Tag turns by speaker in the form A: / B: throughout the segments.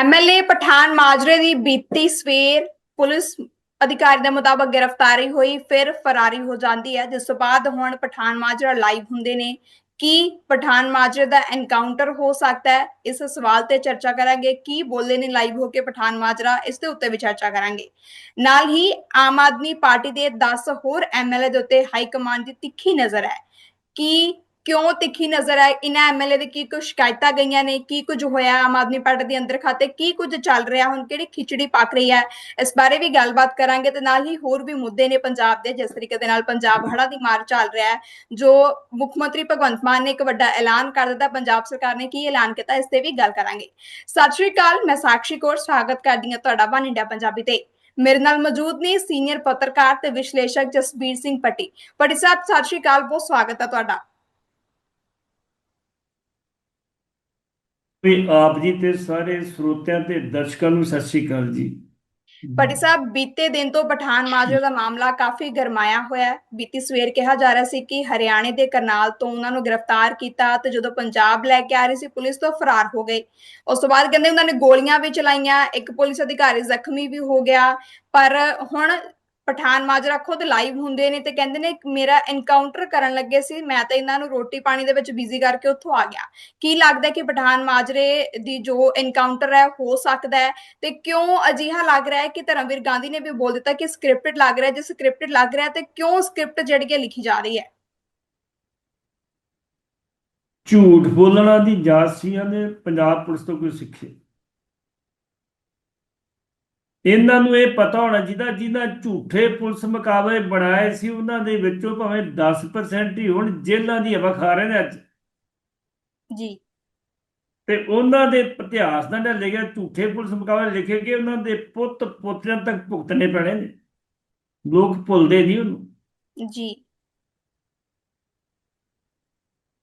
A: MLA Pathan ਮਾਜਰੇ ਦੀ ਬੀਤੀ ਸਵੇਰ ਪੁਲਿਸ ਅਧਿਕਾਰੀ ਦੇ ਮੁਤਾਬਕ ਗ੍ਰਿਫਤਾਰੀ ਹੋਈ, ਫਿਰ ਫਰਾਰੀ ਹੋ ਜਾਂਦੀ ਹੈ। ਜਿਸ ਤੋਂ ਬਾਅਦ ਹੁਣ ਪਠਾਨ ਮਾਜਰਾ ਲਾਈਵ ਹੁੰਦੇ ਨੇ। ਕੀ ਪਠਾਨ ਮਾਜਰੇ ਦਾ ਐਨਕਾਊਂਟਰ ਹੋ ਸਕਦਾ ਹੈ? ਇਸ ਸਵਾਲ ਤੇ ਚਰਚਾ ਕਰਾਂਗੇ। ਕੀ ਬੋਲੇ ਨੇ ਲਾਈਵ ਹੋ ਕੇ ਪਠਾਨ ਮਾਜਰਾ? ਇਸ ਦੇ ਉੱਤੇ ਵੀ ਚਰਚਾ ਕਰਾਂਗੇ। ਨਾਲ ਹੀ ਆਮ ਆਦਮੀ ਪਾਰਟੀ ਦੇ 10 ਹੋਰ ਐਮਐਲਏ ਦੇ ਉੱਤੇ ਹਾਈ ਕਮਾਂਡ ਦੀ ਤਿੱਖੀ ਨਜ਼ਰ ਹੈ। ਕਿ ਕਿਉਂ ਤਿੱਖੀ ਨਜ਼ਰ ਹੈ ਇਹਨਾਂ ਐਮਐਲਏ ਦੇ ਕੀ ਕੁਝ ਸ਼ਿਕਾਇਤਾਂ ਗਈਆਂ ਨੇ? ਕੀ ਕੁਝ ਹੋਇਆ ਆਮ ਆਦਮੀ ਪਾਰਟੀ ਦੇ ਅੰਦਰ ਖਾਤੇ? ਕੀ ਕੁਝ ਚੱਲ ਰਿਹਾ? ਹੁਣ ਕਿਹੜੀ ਖਿਚੜੀ ਪੱਕ ਰਹੀ ਹੈ? ਇਸ ਬਾਰੇ ਵੀ ਗੱਲਬਾਤ ਕਰਾਂਗੇ ਤੇ ਨਾਲ ਹੀ ਹੋਰ ਵੀ ਮੁੱਦੇ ਨੇ ਪੰਜਾਬ ਦੇ, ਜਿਸ ਤਰੀਕੇ ਦੇ ਨਾਲ ਪੰਜਾਬ ਹੜ੍ਹਾਂ ਦੀ ਮਾਰ ਚੱਲ ਰਿਹਾ ਹੈ, ਜੋ ਮੁੱਖ ਮੰਤਰੀ ਭਗਵੰਤ ਮਾਨ ਨੇ ਇੱਕ ਵੱਡਾ ਐਲਾਨ ਕਰ ਦਿੱਤਾ। ਪੰਜਾਬ ਸਰਕਾਰ ਨੇ ਕੀ ਐਲਾਨ ਕੀਤਾ, ਇਸ ਤੇ ਵੀ ਗੱਲ ਕਰਾਂਗੇ। ਸਤਿ ਸ਼੍ਰੀ ਅਕਾਲ, ਮੈਂ ਸਾਕਸ਼ੀ ਕੌਰ, ਸਵਾਗਤ ਕਰਦੀ ਹਾਂ ਤੁਹਾਡਾ ਵਨ ਇੰਡੀਆ ਪੰਜਾਬੀ ਤੇ। ਮੇਰੇ ਨਾਲ ਮੌਜੂਦ ਨੇ ਸੀਨੀਅਰ ਪੱਤਰਕਾਰ ਤੇ ਵਿਸ਼ਲੇਸ਼ਕ ਜਸਬੀਰ ਸਿੰਘ ਪੱਟੀ। ਪੱਟੀ ਸਾਹਿਬ, ਸਤਿ ਸ਼੍ਰੀ ਅਕਾਲ, ਬਹੁਤ ਸਵਾਗਤ ਹੈ ਤੁਹਾਡਾ।
B: ਵੀ ਆਪ ਜੀ ਤੇ ਸਾਰੇ ਸਰੋਤਿਆਂ ਤੇ ਦਰਸ਼ਕਾਂ ਨੂੰ ਸਤਿ ਸ਼੍ਰੀ ਅਕਾਲ ਜੀ।
A: ਪੱਟੀ ਸਾਹਿਬ, ਬੀਤੇ ਦਿਨ ਤੋਂ ਪਠਾਨ ਮਾਜਰੇ ਦਾ ਮਾਮਲਾ ਕਾਫੀ ਗਰਮਾਇਆ ਹੋਇਆ ਹੈ। ਬੀਤੀ ਸਵੇਰ ਕਿਹਾ ਜਾ ਰਿਹਾ ਸੀ ਕਿ ਹਰਿਆਣੇ ਦੇ ਕਰਨਾਲ ਤੋਂ ਉਹਨਾਂ ਨੂੰ ਗ੍ਰਿਫਤਾਰ ਕੀਤਾ ਤੇ ਜਦੋਂ ਪੰਜਾਬ ਲੈ ਕੇ ਆ ਰਹੀ ਸੀ, ਪੁਲਿਸ ਤੋਂ ਫਰਾਰ ਹੋ ਗਏ। ਉਸ ਤੋਂ ਬਾਅਦ ਕਹਿੰਦੇ ਉਹਨਾਂ ਨੇ ਗੋਲੀਆਂ ਵੀ ਚਲਾਈਆਂ, ਇੱਕ ਪੁਲਿਸ ਅਧਿਕਾਰੀ ਜ਼ਖਮੀ ਵੀ ਹੋ ਗਿਆ। ਪਰ ਹੁਣ ਪਠਾਨ ਮਾਜਰਾ ਖੁਦ ਲਾਈਵ ਹੁੰਦੇ ਨੇ ਤੇ ਕਹਿੰਦੇ ਨੇ, ਮੇਰਾ ਐਨਕਾਊਂਟਰ ਕਰਨ ਲੱਗੇ ਸੀ, ਮੈਂ ਤਾਂ ਇਹਨਾਂ ਨੂੰ ਰੋਟੀ ਪਾਣੀ ਦੇ ਵਿੱਚ ਬਿਜ਼ੀ ਕਰਕੇ ਉੱਥੋਂ ਆ ਗਿਆ। ਕੀ ਲੱਗਦਾ ਕਿ ਪਠਾਨ ਮਾਜਰੇ ਦੀ ਜੋ ਐਨਕਾਊਂਟਰ ਹੈ, ਹੋ ਸਕਦਾ ਹੈ? ਤੇ ਕਿਉਂ ਅਜਿਹਾ ਲੱਗ ਰਿਹਾ ਹੈ ਕਿ ਧਰਮਵੀਰ ਗਾਂਧੀ ਨੇ ਵੀ ਬੋਲ ਦਿੱਤਾ ਕਿ ਸਕ੍ਰਿਪਟਡ ਲੱਗ ਰਿਹਾ ਜੇ ਸਕ੍ਰਿਪਟਡ ਲੱਗ ਰਿਹਾ ਤੇ ਕਿਉਂ ਸਕ੍ਰਿਪਟ ਜਿਹੜੀ ਹੈ ਲਿਖੀ ਜਾ ਰਹੀ ਹੈ?
B: ਝੂਠ ਬੋਲਣਾ ਦੀ ਜਾਂਚ ਸੀ ਨੇ ਪੰਜਾਬ ਪੁਲਿਸ ਤੋਂ ਕੋਈ ਸਿੱਖੇ ਇਹਨਾਂ ਨੂੰ ਇਹ ਪਤਾ ਹੋਣਾ ਜਿਹਦਾ ਜਿਹਦਾ ਝੂਠੇ ਪੁਲਿਸ ਮੁਕਾਬਲੇ ਬਣਾਏ ਸੀ ਉਹਨਾਂ ਦੇ ਵਿੱਚੋਂ ਭਾਵੇਂ 10% ਹੀ ਹੁਣ ਜੇਲ੍ਹਾਂ ਦੀ ਹਵਾ ਖਾ ਰਹੇ ਨੇ ਅੱਜ।
A: ਜੀ।
B: ਤੇ ਉਹਨਾਂ ਦੇ ਇਤਿਹਾਸ ਦਾ ਜਿਹੜਾ ਲਿਖਿਆ ਝੂਠੇ ਪੁਲਿਸ ਮੁਕਾਬਲੇ ਲਿਖੇ ਗਏ ਉਹਨਾਂ ਦੇ ਪੁੱਤ ਪੋਤਿਆਂ ਤੱਕ ਭੁਗਤਣੇ ਪੈਣੇ ਨੇ। ਲੋਕ ਭੁੱਲਦੇ ਨਹੀਂ ਉਹਨੂੰ।
A: ਜੀ।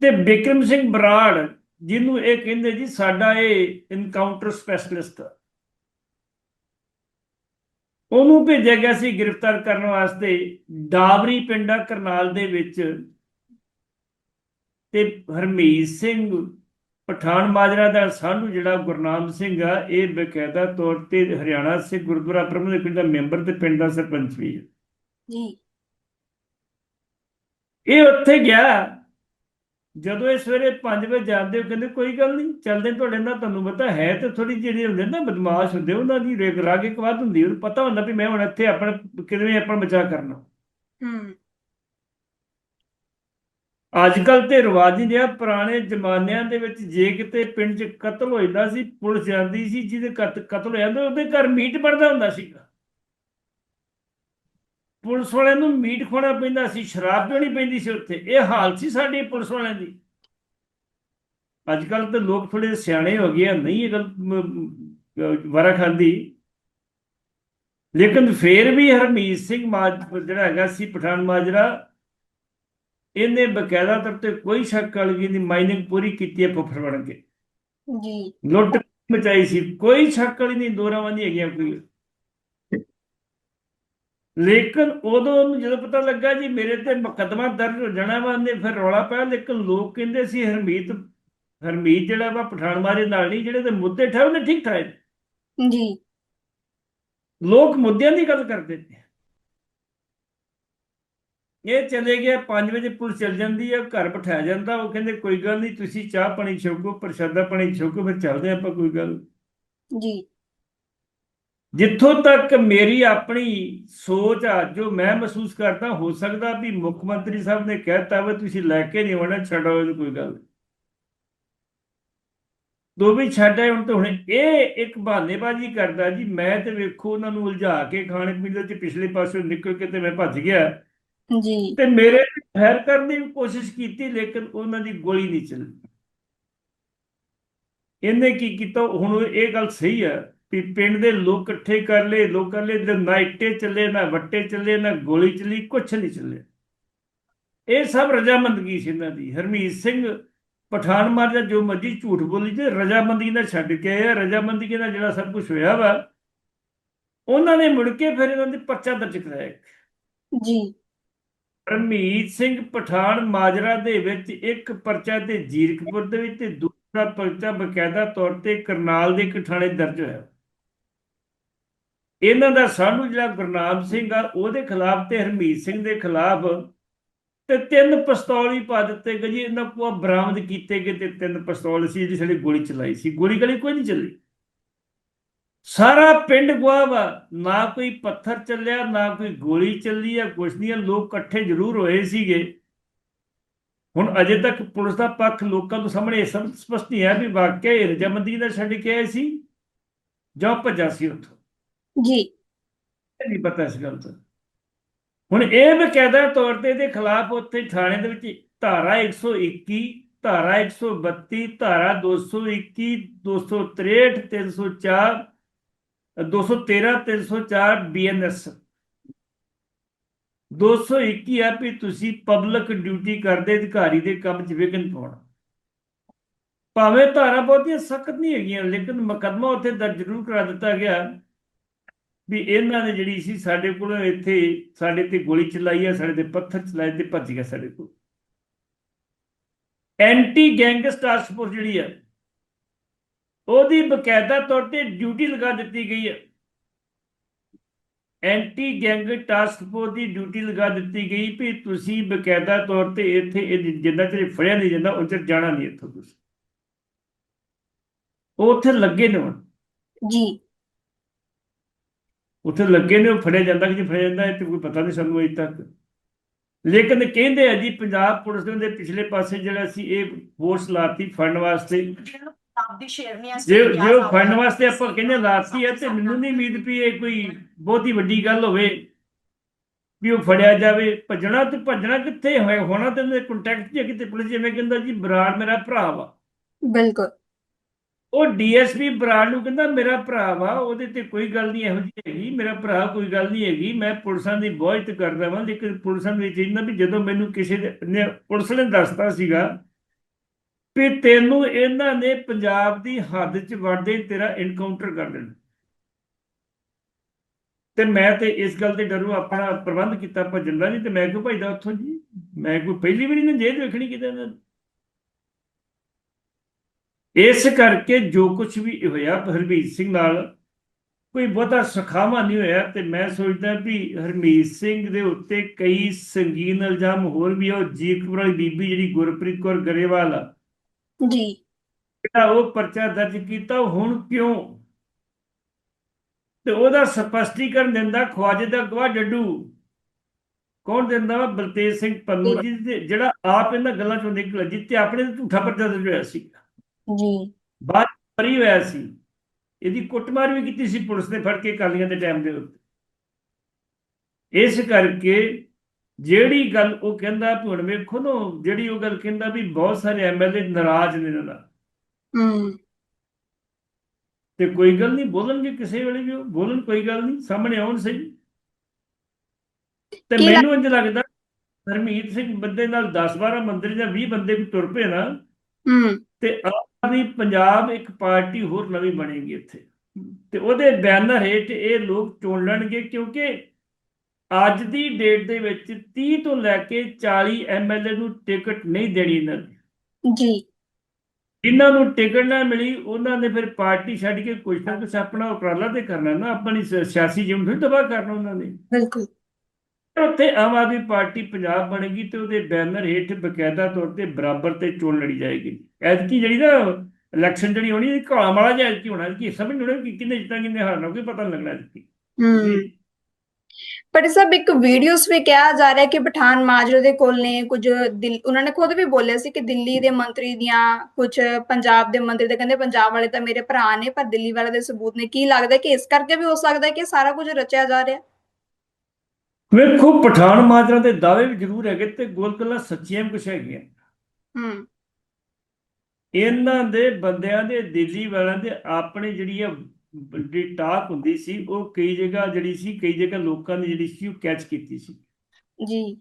B: ਤੇ ਬਿਕਰਮ ਸਿੰਘ ਬਰਾੜ ਜਿਹਨੂੰ ਇਹ ਕਹਿੰਦੇ ਜੀ ਸਾਡਾ ਇਹ ਇਨਕਾਊਂਟਰ ਸਪੈਸ਼ਲਿਸਟ ਉਹਨੂੰ ਭੇਜਿਆ ਗਿਆ ਸੀ ਗ੍ਰਿਫਤਾਰ ਕਰਨ ਵਾਸਤੇ ਡਾਬਰੀ ਪਿੰਡਾ ਕਰਨਾਲ ਦੇ ਵਿੱਚ। ਤੇ ਹਰਮੀਤ ਸਿੰਘ ਪਠਾਨ ਮਾਜਰਾ ਦਾ ਸਾਧੂ ਜਿਹੜਾ ਗੁਰਨਾਮ ਸਿੰਘ ਆ ਇਹ ਬਕਾਇਦਾ ਤੌਰ ਤੇ ਹਰਿਆਣਾ ਸਿੱਖ ਗੁਰਦੁਆਰਾ ਪ੍ਰਬੰਧਕ ਕਮੇਟੀ ਦਾ ਮੈਂਬਰ ਤੇ ਪਿੰਡ ਦਾ ਸਰਪੰਚ ਵੀ ਹੈ
A: ਜੀ।
B: ਇਹ ਉੱਥੇ ਗਿਆ। ਜਦੋਂ ਇਹ ਸਵੇਰੇ 5 ਵਜੇ ਜਾਂਦੇ ਉਹ ਕਹਿੰਦੇ ਕੋਈ ਗੱਲ ਨਹੀਂ ਚੱਲਦੇ ਤੁਹਾਡੇ ਨਾਲ ਤੁਹਾਨੂੰ ਪਤਾ ਹੈ ਤੇ ਥੋੜੀ ਜਿਹੜੀ ਹੁੰਦੇ ਨਾ ਬਦਮਾਸ਼ ਹੁੰਦੇ ਉਹਨਾਂ ਦੀ ਰੇਗ ਰਾਗ ਇੱਕ ਵਾਰ ਹੁੰਦੀ ਉਹਨੂੰ ਪਤਾ ਹੁੰਦਾ ਵੀ ਮੈਂ ਹੁਣ ਇੱਥੇ ਆਪਣਾ ਕਿਵੇਂ ਆਪਣਾ ਬਚਾਅ ਕਰਨਾ।
A: ਹੂੰ।
B: ਅੱਜ ਕੱਲ ਤੇ ਰਿਵਾਜ ਨਹੀਂ ਰਿਹਾ ਪੁਰਾਣੇ ਜ਼ਮਾਨਿਆਂ ਦੇ ਵਿੱਚ ਜੇ ਕਿਤੇ ਪਿੰਡ 'ਚ ਕਤਲ ਹੋ ਜਾਂਦਾ ਸੀ ਪੁਲਿਸ ਜਾਂਦੀ ਸੀ ਜਿਹਦੇ ਕਤ- ਕਤਲ ਹੋ ਜਾਂਦਾ ਉਹਦੇ ਘਰ ਮੀਟ ਬਣਦਾ ਹੁੰਦਾ ਸੀਗਾ। ਪੁਲਿਸ ਵਾਲਿਆਂ ਨੂੰ ਮੀਟ ਖਵਾਉਣਾ ਪੈਂਦਾ ਸੀ ਸ਼ਰਾਬ ਪੀਣੀ ਪੈਂਦੀ ਸੀ ਉੱਥੇ। ਇਹ ਹਾਲ ਸੀ ਸਾਡੀ ਪੁਲਿਸ ਵਾਲਿਆਂ ਦੀ। ਅੱਜ ਕੱਲ ਤੇ ਲੋਕ ਥੋੜੇ ਸਿਆਣੇ ਹੋ ਗਏ ਨਹੀਂ ਇਹ ਗੱਲ ਵਰਾ ਖਾਂਦੀ। ਲੇਕਿਨ ਫੇਰ ਵੀ ਹਰਮੀਤ ਸਿੰਘ ਮਾਜ ਜਿਹੜਾ ਹੈਗਾ ਸੀ ਪਠਾਨ ਮਾਜਰਾ ਇਹਨੇ ਬਕਾਇਦਾ ਤੌਰ ਤੇ ਕੋਈ ਸ਼ੱਕ ਵਾਲੀ ਦੀ ਮਾਈਨਿੰਗ ਪੂਰੀ ਕੀਤੀ ਹੈ ਫੁੱਫੜ ਬਣ ਕੇ।
A: ਜੀ।
B: ਲੁੱਟ ਮਚਾਈ ਸੀ ਕੋਈ ਸ਼ੱਕ ਵਾਲੀ ਨਹੀਂ ਦੋਰਾਵਾਂ ਨਹੀਂ ਹੈਗੀਆਂ ਕੋਈ। ਲੇਕਿਨ ਉਦੋਂ ਉਹਨੂੰ ਜਦੋਂ ਪਤਾ ਲੱਗਾ ਜੀ ਮੇਰੇ ਤੇ ਮੁਕੱਦਮਾ ਦਰਜ ਹੋ ਜਾਣਾ ਵਾ ਉਹਨੇ ਫਿਰ ਰੌਲਾ ਪਾਇਆ। ਲੇਕਿਨ ਲੋਕ ਕਹਿੰਦੇ ਸੀ ਹਰਮੀਤ ਹਰਮੀਤ ਜਿਹੜਾ ਵਾ ਪਠਾਨ ਮਾਰੇ ਨਾਲ ਨਹੀਂ ਜਿਹੜੇ ਤੇ ਮੁੱਦੇ ਠਾਏ ਉਹਨੇ ਠੀਕ ਠਾਏ
A: ਜੀ।
B: ਲੋਕ ਮੁੱਦਿਆਂ ਦੀ ਗੱਲ ਕਰਦੇ ਨੇ। ਇਹ ਚਲੇ ਗਏ 5 ਵਜੇ ਪੁਲਿਸ ਚਲ ਜਾਂਦੀ ਹੈ ਘਰ ਬਿਠਾਇਆ ਜਾਂਦਾ। ਉਹ ਕਹਿੰਦੇ ਕੋਈ ਗੱਲ ਨਹੀਂ ਤੁਸੀਂ ਚਾਹ ਪਾਣੀ ਛਕੋ ਪ੍ਰਸ਼ਾਦਾ ਪਾਣੀ ਛਕੋ ਫਿਰ ਚੱਲਦੇ ਆਪਾਂ ਕੋਈ ਗੱਲ। ਨੀ।
A: ਜੀ।
B: ਜਿੱਥੋਂ ਤੱਕ ਮੇਰੀ ਆਪਣੀ ਸੋਚ ਆ ਜੋ ਮੈਂ ਮਹਿਸੂਸ ਕਰਦਾ ਹੋ ਸਕਦਾ ਵੀ ਮੁੱਖ ਮੰਤਰੀ ਸਾਹਿਬ ਨੇ ਕਹਿਤਾ ਵਾ ਤੁਸੀਂ ਲੈ ਕੇ ਨਹੀਂ ਆਉਣਾ ਛੱਡੋ ਇਹਨੂੰ ਕੋਈ ਗੱਲ। ਦੋ ਵੀ ਛੱਡ ਹੁਣ ਤਾਂ ਹੁਣ ਇਹ ਇੱਕ ਬਹਾਨੇਬਾਜ਼ੀ ਕਰਦਾ ਜੀ ਮੈਂ ਤੇ ਵੇਖੋ ਉਹਨਾਂ ਨੂੰ ਉਲਝਾ ਕੇ ਖਾਣੇ ਪੀਣੇ ਚ ਪਿਛਲੇ ਪਾਸੇ ਨਿਕਲ ਕੇ ਤੇ ਮੈਂ ਭੱਜ ਗਿਆ।
A: ਜੀ।
B: ਤੇ ਮੇਰੇ ਫੈਰ ਕਰਨ ਦੀ ਕੋਸ਼ਿਸ਼ ਕੀਤੀ ਲੇਕਿਨ ਉਹਨਾਂ ਦੀ ਗੋਲੀ ਨਹੀਂ ਚੱਲੀ। ਇਹਨੇ ਕੀ ਕੀਤਾ ਹੁਣ ਇਹ ਗੱਲ ਸਹੀ ਹੈ ਵੀ ਪਿੰਡ ਦੇ ਲੋਕ ਇਕੱਠੇ ਕਰ ਲਏ ਲੋਕ ਲਏ ਨਾ ਇੱਟੇ ਚੱਲੇ ਨਾ ਵੱਟੇ ਚੱਲੇ ਨਾ ਗੋਲੀ ਚੱਲੀ ਕੁਛ ਨਹੀਂ ਚੱਲੇ ਇਹ ਸਭ ਰਜਾਮੰਦਗੀ ਸੀ ਇਹਨਾਂ ਦੀ। ਹਰਮੀਤ ਸਿੰਘ ਪਠਾਨ ਮਾਰਦਾ ਜੋ ਮਰਜ਼ੀ ਝੂਠ ਬੋਲੀ ਤੇ ਰਜਾਮੰਦੀ ਨਾਲ ਛੱਡ ਕੇ ਆਇਆ। ਰਜਾਮੰਦੀ ਨਾਲ ਜਿਹੜਾ ਸਭ ਕੁਝ ਹੋਇਆ ਵਾ ਉਹਨਾਂ ਨੇ ਮੁੜ ਕੇ ਫਿਰ ਇਹਨਾਂ ਦੇ ਪਰਚਾ ਦਰਜ ਕਰਾਇਆ
A: ਜੀ।
B: ਰਮੀਤ ਸਿੰਘ ਪਠਾਨ ਮਾਜਰਾ ਦੇ ਵਿੱਚ ਇੱਕ ਪਰਚਾ ਤੇ ਜੀਰਕਪੁਰ ਦੇ ਵਿੱਚ ਤੇ ਦੂਸਰਾ ਦਾ ਪਰਚਾ ਬਕਾਇਦਾ ਤੌਰ ਤੇ ਕਰਨਾਲ ਦੇ ਇੱਕ ਥਾਣੇ ਦਰਜ ਹੋਇਆ। ਇਹਨਾਂ ਦਾ ਸਾਨੂੰ ਜਿਹੜਾ ਗੁਰਨਾਮ ਸਿੰਘ ਆ ਉਹਦੇ ਖਿਲਾਫ ਤੇ ਹਰਮੀਤ ਸਿੰਘ ਦੇ ਖਿਲਾਫ ਤੇ ਤਿੰਨ ਪਿਸਤੌਲ ਹੀ ਪਾ ਦਿੱਤੇ ਗਏ ਜੀ। ਇਹਨਾਂ ਕੋਲ ਬਰਾਮਦ ਕੀਤੇ ਗਏ ਤੇ ਤਿੰਨ ਪਿਸਤੌਲ ਸੀ ਜਿਹੜੀ ਸਾਡੀ ਗੋਲੀ ਚਲਾਈ ਸੀ। ਗੋਲੀ ਗਲੀ ਕੋਈ ਨਹੀਂ ਚੱਲੀ। ਸਾਰਾ ਪਿੰਡ ਗਵਾਹ ਵਾ। ਨਾ ਕੋਈ ਪੱਥਰ ਚੱਲਿਆ ਨਾ ਕੋਈ ਗੋਲੀ ਚੱਲੀ ਆ ਕੁਛ ਨਹੀਂ ਆ, ਲੋਕ ਇਕੱਠੇ ਜ਼ਰੂਰ ਹੋਏ ਸੀਗੇ। ਹੁਣ ਅਜੇ ਤੱਕ ਪੁਲਿਸ ਦਾ ਪੱਖ ਲੋਕਾਂ ਤੋਂ ਸਾਹਮਣੇ ਇਹ ਸਭ ਸਪਸ਼ਟ ਨਹੀਂ ਹੈ ਵੀ ਵਾਕਿਆ ਇਹ ਰਜਾਮੰਦੀ ਦਾ ਛੱਡ ਕੇ ਆਏ ਸੀ ਜਾਂ ਭੱਜਾ ਸੀ ਉੱਥੋਂ।
A: ਜੀ।
B: ਇਹ ਨਹੀਂ ਪਤਾ ਇਸ ਗੱਲ ਦਾ ਹੁਣ ਇਹ ਬਕਾਇਦਾ ਤੌਰ ਤੇ ਇਹਦੇ ਖਿਲਾਫ ਉੱਥੇ ਥਾਣੇ ਦੇ ਵਿੱਚ ਧਾਰਾ 121 ਧਾਰਾ 132 ਧਾਰਾ 221 263 304 213 304 ਬੀਐਨਐਸ 221 ਆ ਵੀ ਤੁਸੀਂ ਪਬਲਿਕ ਡਿਊਟੀ ਕਰਦੇ ਅਧਿਕਾਰੀ ਦੇ ਕੰਮ 'ਚ ਵਿਘਨ ਪਾਉਣਾ। ਭਾਵੇਂ ਧਾਰਾ ਬਹੁਤੀਆਂ ਸਖਤ ਨਹੀਂ ਹੈਗੀਆਂ, ਲੇਕਿਨ ਮੁਕੱਦਮਾ ਉੱਥੇ ਦਰਜ ਜ਼ਰੂਰ ਕਰਾ ਦਿੱਤਾ ਗਿਆ। ਵੀ ਇਹਨਾਂ ਨੇ ਜਿਹੜੀ ਸੀ ਸਾਡੇ ਕੋਲੋਂ ਇੱਥੇ ਸਾਡੇ ਤੇ ਗੋਲੀ ਚਲਾਈ ਆ, ਸਾਡੇ ਤੇ ਪੱਥਰ ਚਲਾਏ ਤੇ ਭੱਜ ਗਿਆ ਸਾਡੇ ਕੋਲ। ਐਂਟੀ ਗੈਂਗਸਟ ਟਾਸਕ ਫੋਰਸ ਜਿਹੜੀ ਆ, ਉਹਦੀ ਬਕਾਇਦਾ ਤੌਰ ਤੇ ਡਿਊਟੀ ਲਗਾ ਦਿੱਤੀ ਗਈ ਹੈ ਐਂਟੀ ਗੈਂਗ ਟਾਸਕ ਫੋਰਸ ਦੀ ਡਿਊਟੀ ਲਗਾ ਦਿੱਤੀ ਗਈ ਵੀ ਤੁਸੀਂ ਬਕਾਇਦਾ ਤੌਰ ਤੇ ਇੱਥੇ ਇਹ ਜਿੰਨਾ ਚਿਰ ਫੜਿਆ ਨਹੀਂ ਜਾਂਦਾ ਉਹ ਚਿਰ ਜਾਣਾ ਨਹੀਂ ਇੱਥੋਂ ਤੁਸੀਂ ਉਹ ਉੱਥੇ ਲੱਗੇ ਨੇ ਹੁਣ।
A: ਜੀ।
B: ਉੱਥੇ ਲੱਗੇ ਨੇ, ਉਹ ਫੜਿਆ ਜਾਂਦਾ ਕਿ ਨਹੀਂ ਫੜਿਆ ਜਾਂਦਾ ਇਹ ਤੇ ਕੋਈ ਪਤਾ ਨਹੀਂ ਸਾਨੂੰ ਅਜੇ ਤੱਕ। ਲੇਕਿਨ ਕਹਿੰਦੇ ਆ ਜੀ, ਪੰਜਾਬ ਪੁਲਿਸ ਦੇ ਪਿਛਲੇ ਪਾਸੇ ਜਿਹੜਾ ਸੀ, ਇਹ ਫੋਰਸ ਲਾਤੀ ਫੜਨ ਵਾਸਤੇ।
C: ਆਪਦੀ ਸ਼ੇਰਨੀਆਂ
B: ਜੇ ਜੇ ਉਹ ਫੜਨ ਵਾਸਤੇ ਆਪਾਂ ਕਹਿੰਦੇ ਲਾਤੀ ਹੈ ਤੇ ਮੈਨੂੰ ਨਹੀਂ ਉਮੀਦ ਵੀ ਇਹ ਕੋਈ ਬਹੁਤੀ ਵੱਡੀ ਗੱਲ ਹੋਵੇ, ਵੀ ਉਹ ਫੜਿਆ ਜਾਵੇ। ਭੱਜਣਾ ਤੇ ਭੱਜਣਾ ਕਿੱਥੇ ਹੋਇਆ? ਹੋਣਾ ਤੇ ਕੰਟੈਕਟ 'ਚ ਕਿਤੇ ਪੁਲਿਸ ਜਿਵੇਂ ਕਹਿੰਦਾ ਜੀ, ਬਰਾੜ ਮੇਰਾ ਭਰਾ ਵਾ।
A: ਬਿਲਕੁਲ।
B: ਉਹ ਡੀਐਸਪੀ ਬਰਾੜ ਨੂੰ ਕਹਿੰਦਾ, ਮੇਰਾ ਭਰਾ ਵਾ, ਉਹਦੇ ਤੇ ਕੋਈ ਗੱਲ ਨਹੀਂ, ਇਹੋ ਜਿਹੀ ਹੈਗੀ, ਮੇਰਾ ਭਰਾ ਕੋਈ ਗੱਲ ਨਹੀਂ ਹੈਗੀ, ਮੈਂ ਪੁਲਿਸਾਂ ਦੀ ਬਹੁਤ ਕਰਦਾ ਵਾਂ, ਲੇਕਿਨ ਪੁਲਿਸਾਂ ਦੇ ਵਿੱਚ ਇਹਨਾਂ ਵੀ ਜਦੋਂ ਮੈਨੂੰ ਕਿਸੇ ਦੇ- ਨੇ, ਪੁਲਿਸ ਨੇ ਦੱਸਤਾ ਸੀਗਾ ਵੀ ਤੈਨੂੰ ਇਹਨਾਂ ਨੇ ਪੰਜਾਬ ਦੀ ਹੱਦ 'ਚ ਵੜਦੇ ਤੇਰਾ ਇਨਕਾਊਂਟਰ ਕਰ ਦੇਣਾ ਤੇ ਮੈਂ ਤੇ ਇਸ ਗੱਲ ਤੇ ਡਰੂ, ਆਪਣਾ ਪ੍ਰਬੰਧ ਕੀਤਾ, ਭੱਜਣ ਦਾ ਨਹੀਂ, ਤੇ ਮੈਂ ਕਿਉਂ ਭੱਜਦਾ ਉੱਥੋਂ ਜੀ, ਮੈਂ ਕੋਈ ਪਹਿਲੀ ਵਾਰੀ ਨਾ ਜੇਲ੍ਹ ਵੇਖਣੀ ਕਿਤੇ ਇਹਨਾਂ ਦੀ। ਇਸ ਕਰਕੇ ਜੋ ਕੁਝ ਵੀ ਹੋਇਆ ਹਰਮੀਤ ਸਿੰਘ ਨਾਲ ਕੋਈ ਬਹੁਤਾ ਸਖਾਵਾ ਨਹੀਂ ਹੋਇਆ ਤੇ ਮੈਂ ਸੋਚਦਾ ਵੀ ਹਰਮੀਤ ਸਿੰਘ ਦੇ ਉੱਤੇ ਕਈ ਸੰਗੀਨ ਇਲਜ਼ਾਮ ਹੋਰ ਵੀ ਆ ਉਹ ਜੀਕਪੁਰ ਵਾਲੀ ਬੀਬੀ ਜਿਹੜੀ ਗੁਰਪ੍ਰੀਤ ਕੌਰ ਗਰੇਵਾਲ
A: ਜੀ।
B: ਜਿਹੜਾ ਉਹ ਪਰਚਾ ਦਰਜ ਕੀਤਾ ਹੁਣ ਕਿਉਂ? ਤੇ ਉਹਦਾ ਸਪਸ਼ਟੀਕਰਨ ਦਿੰਦਾ ਖਵਾਜੇ ਦਾ ਗਵਾਹ ਡੱਡੂ। ਕੌਣ ਦਿੰਦਾ ਵਾ? ਬਲਤੇਜ ਸਿੰਘ ਪੰਨੂ ਜੀ। ਜਿਹੜਾ ਆਪ ਇਹਨਾਂ ਗੱਲਾਂ ਚੋਂ ਨਿਕਲ ਜਿੱਤੇ ਆਪਣੇ ਝੂਠਾ ਪਰਚਾ ਦਰਜ ਹੋਇਆ ਸੀ।
A: ਜੀ।
B: ਬਾਅਦ ਪਰੀ ਹੋਇਆ ਸੀ। ਇਹਦੀ ਕੁੱਟਮਾਰ ਵੀ ਕੀਤੀ ਸੀ ਪੁਲਿਸ ਨੇ ਫੜ ਕੇ ਕਾਲੀਆਂ ਦੇ ਟਾਈਮ ਦੇ ਉੱਤੇ। ਇਸ ਕਰਕੇ ਜਿਹੜੀ ਗੱਲ ਉਹ ਕਹਿੰਦਾ ਵੀ ਹੁਣ ਵੇਖੋ ਨਾ ਜਿਹੜੀ ਉਹ ਗੱਲ ਕਹਿੰਦਾ ਵੀ ਬਹੁਤ ਸਾਰੇ ਐਮਐਲਏ ਨਾਰਾਜ਼ ਨੇ ਇਹਨਾਂ
A: ਹੂੰ।
B: ਤੇ ਕੋਈ ਗੱਲ ਨਹੀਂ ਬੋਲਣਗੇ ਕਿਸੇ ਵੇਲੇ ਵੀ ਉਹ ਬੋਲਣ ਕੋਈ ਗੱਲ ਨਹੀਂ ਸਾਹਮਣੇ ਆਉਣ ਸਹੀ। ਤੇ ਮੈਨੂੰ ਇੰਜ ਲੱਗਦਾ ਹਰਮੀਤ ਸਿੰਘ ਬੰਦੇ ਨਾਲ 10 12 ਮੰਤਰੀ ਜਾਂ 20 ਬੰਦੇ ਵੀ ਤੁਰ ਪਏ ਨਾ।
A: ਹੂੰ।
B: ਤੇ ਆਦਮੀ ਪੰਜਾਬ ਇੱਕ ਪਾਰਟੀ ਹੋਰ ਨਵੀਂ ਬਣੇਗੀ ਇੱਥੇ। ਤੇ ਉਹਦੇ ਬੈਨਰ ਹੇਠ ਇਹ ਲੋਕ ਚੁਣ ਲੈਣਗੇ ਕਿਉਂਕਿ ਅੱਜ ਦੀ ਡੇਟ ਦੇ ਵਿੱਚ 30 ਤੋਂ ਲੈ ਕੇ 40 ਐਮਐਲਏ ਨੂੰ ਟਿਕਟ ਨਹੀਂ ਦੇਣੀ ਇਹਨਾਂ ਨੇ।
A: ਜੀ।
B: ਜਿਨ੍ਹਾਂ ਨੂੰ ਟਿਕਟ ਨਾ ਮਿਲੀ ਉਹਨਾਂ ਨੇ ਫਿਰ ਪਾਰਟੀ ਛੱਡ ਕੇ ਕੁਛ ਨਾ ਕੁਛ ਆਪਣਾ ਉਪਰਾਲਾ ਤੇ ਕਰਨਾ ਨਾ ਆਪਣੀ ਸਿਆਸੀ ਜਿਮ ਫਿਰ ਤਬਾਹ ਕਰਨਾ ਉਹਨਾਂ ਨੇ।
A: ਬਿਲਕੁਲ।
B: ਉੱਥੇ ਆਮ ਆਦਮੀ ਪਾਰਟੀ ਪੰਜਾਬ ਬਣੇਗੀ ਤੇ ਉਹਦੇ ਬੈਨਰ ਹੇਠ ਬਕਾਇਦਾ ਤੌਰ ਤੇ ਬਰਾਬਰ ਤੇ ਚੋਣ ਲੜੀ ਜਾਏਗੀ। ਐਤਕੀ ਜਿਹੜੀ ਨਾ ਇਲੈਕਸ਼ਨ ਜਿਹੜੀ ਹੋਣੀ ਇਹ ਘਾਲਾ ਮਾਲਾ ਜਿਹਾ ਐਤਕੀ ਹੋਣਾ ਕਿ ਸਮਝ ਨਹੀਂ ਹੋਣਾ ਕਿ ਕਿੰਨੇ ਜਿੱਤਾਂ ਕਿੰਨੇ ਹਾਰਨਾ ਕੋਈ ਪਤਾ ਨਹੀਂ ਲੱਗਣਾ ਐਤਕੀ।
A: ਹੂੰ। ਪਰ ਸਭ ਇੱਕ ਵੀਡੀਓਸ ਵੀ ਕਿਹਾ ਜਾ ਰਿਹਾ ਕਿ ਪਠਾਨ ਮਾਜਰੇ ਦੇ ਕੋਲ ਨੇ ਕੁਝ ਉਹਨਾਂ ਨੇ ਖੁਦ ਵੀ ਬੋਲਿਆ ਸੀ ਕਿ ਦਿੱਲੀ ਦੇ ਮੰਤਰੀ ਦੀਆਂ ਕੁਝ ਪੰਜਾਬ ਦੇ ਮੰਤਰੀ ਦੇ ਕਹਿੰਦੇ ਪੰਜਾਬ ਵਾਲੇ ਤਾਂ ਮੇਰੇ ਭਰਾ ਨੇ ਪਰ ਦਿੱਲੀ ਵਾਲੇ ਦੇ ਸਬੂਤ ਨੇ। ਕੀ ਲੱਗਦਾ ਕਿ ਇਸ ਕਰਕੇ ਵੀ ਹੋ ਸਕਦਾ ਕਿ ਸਾਰਾ ਕੁਝ ਰਚਿਆ ਜਾ ਰਿਹਾ?
B: ਵੇਖੋ ਪਠਾਨ ਮਾਜਰਾ ਦੇ ਦਾਅਵੇ ਵੀ ਜ਼ਰੂਰ ਹੈਗੇ ਤੇ ਗੋਲਕੱਲਾ ਸੱਚੀਆਂ ਕੁਛ ਹੈਗੀਆਂ।
A: ਹੂੰ।
B: ਇਹਨਾਂ ਦੇ ਬੰਦਿਆਂ ਦੇ ਦਿੱਲੀ ਵਾਲਿਆਂ ਦੇ ਆਪਣੀ ਜਿਹੜੀ ਆ ਵੱਡੀ ਟਾਕ ਹੁੰਦੀ ਸੀ ਉਹ ਕਈ ਜਗ੍ਹਾ ਜਿਹੜੀ ਸੀ ਕਈ ਜਗ੍ਹਾ ਲੋਕਾਂ ਨੇ ਜਿਹੜੀ ਸੀ ਉਹ ਕੈਚ ਕੀਤੀ ਸੀ।
A: ਜੀ।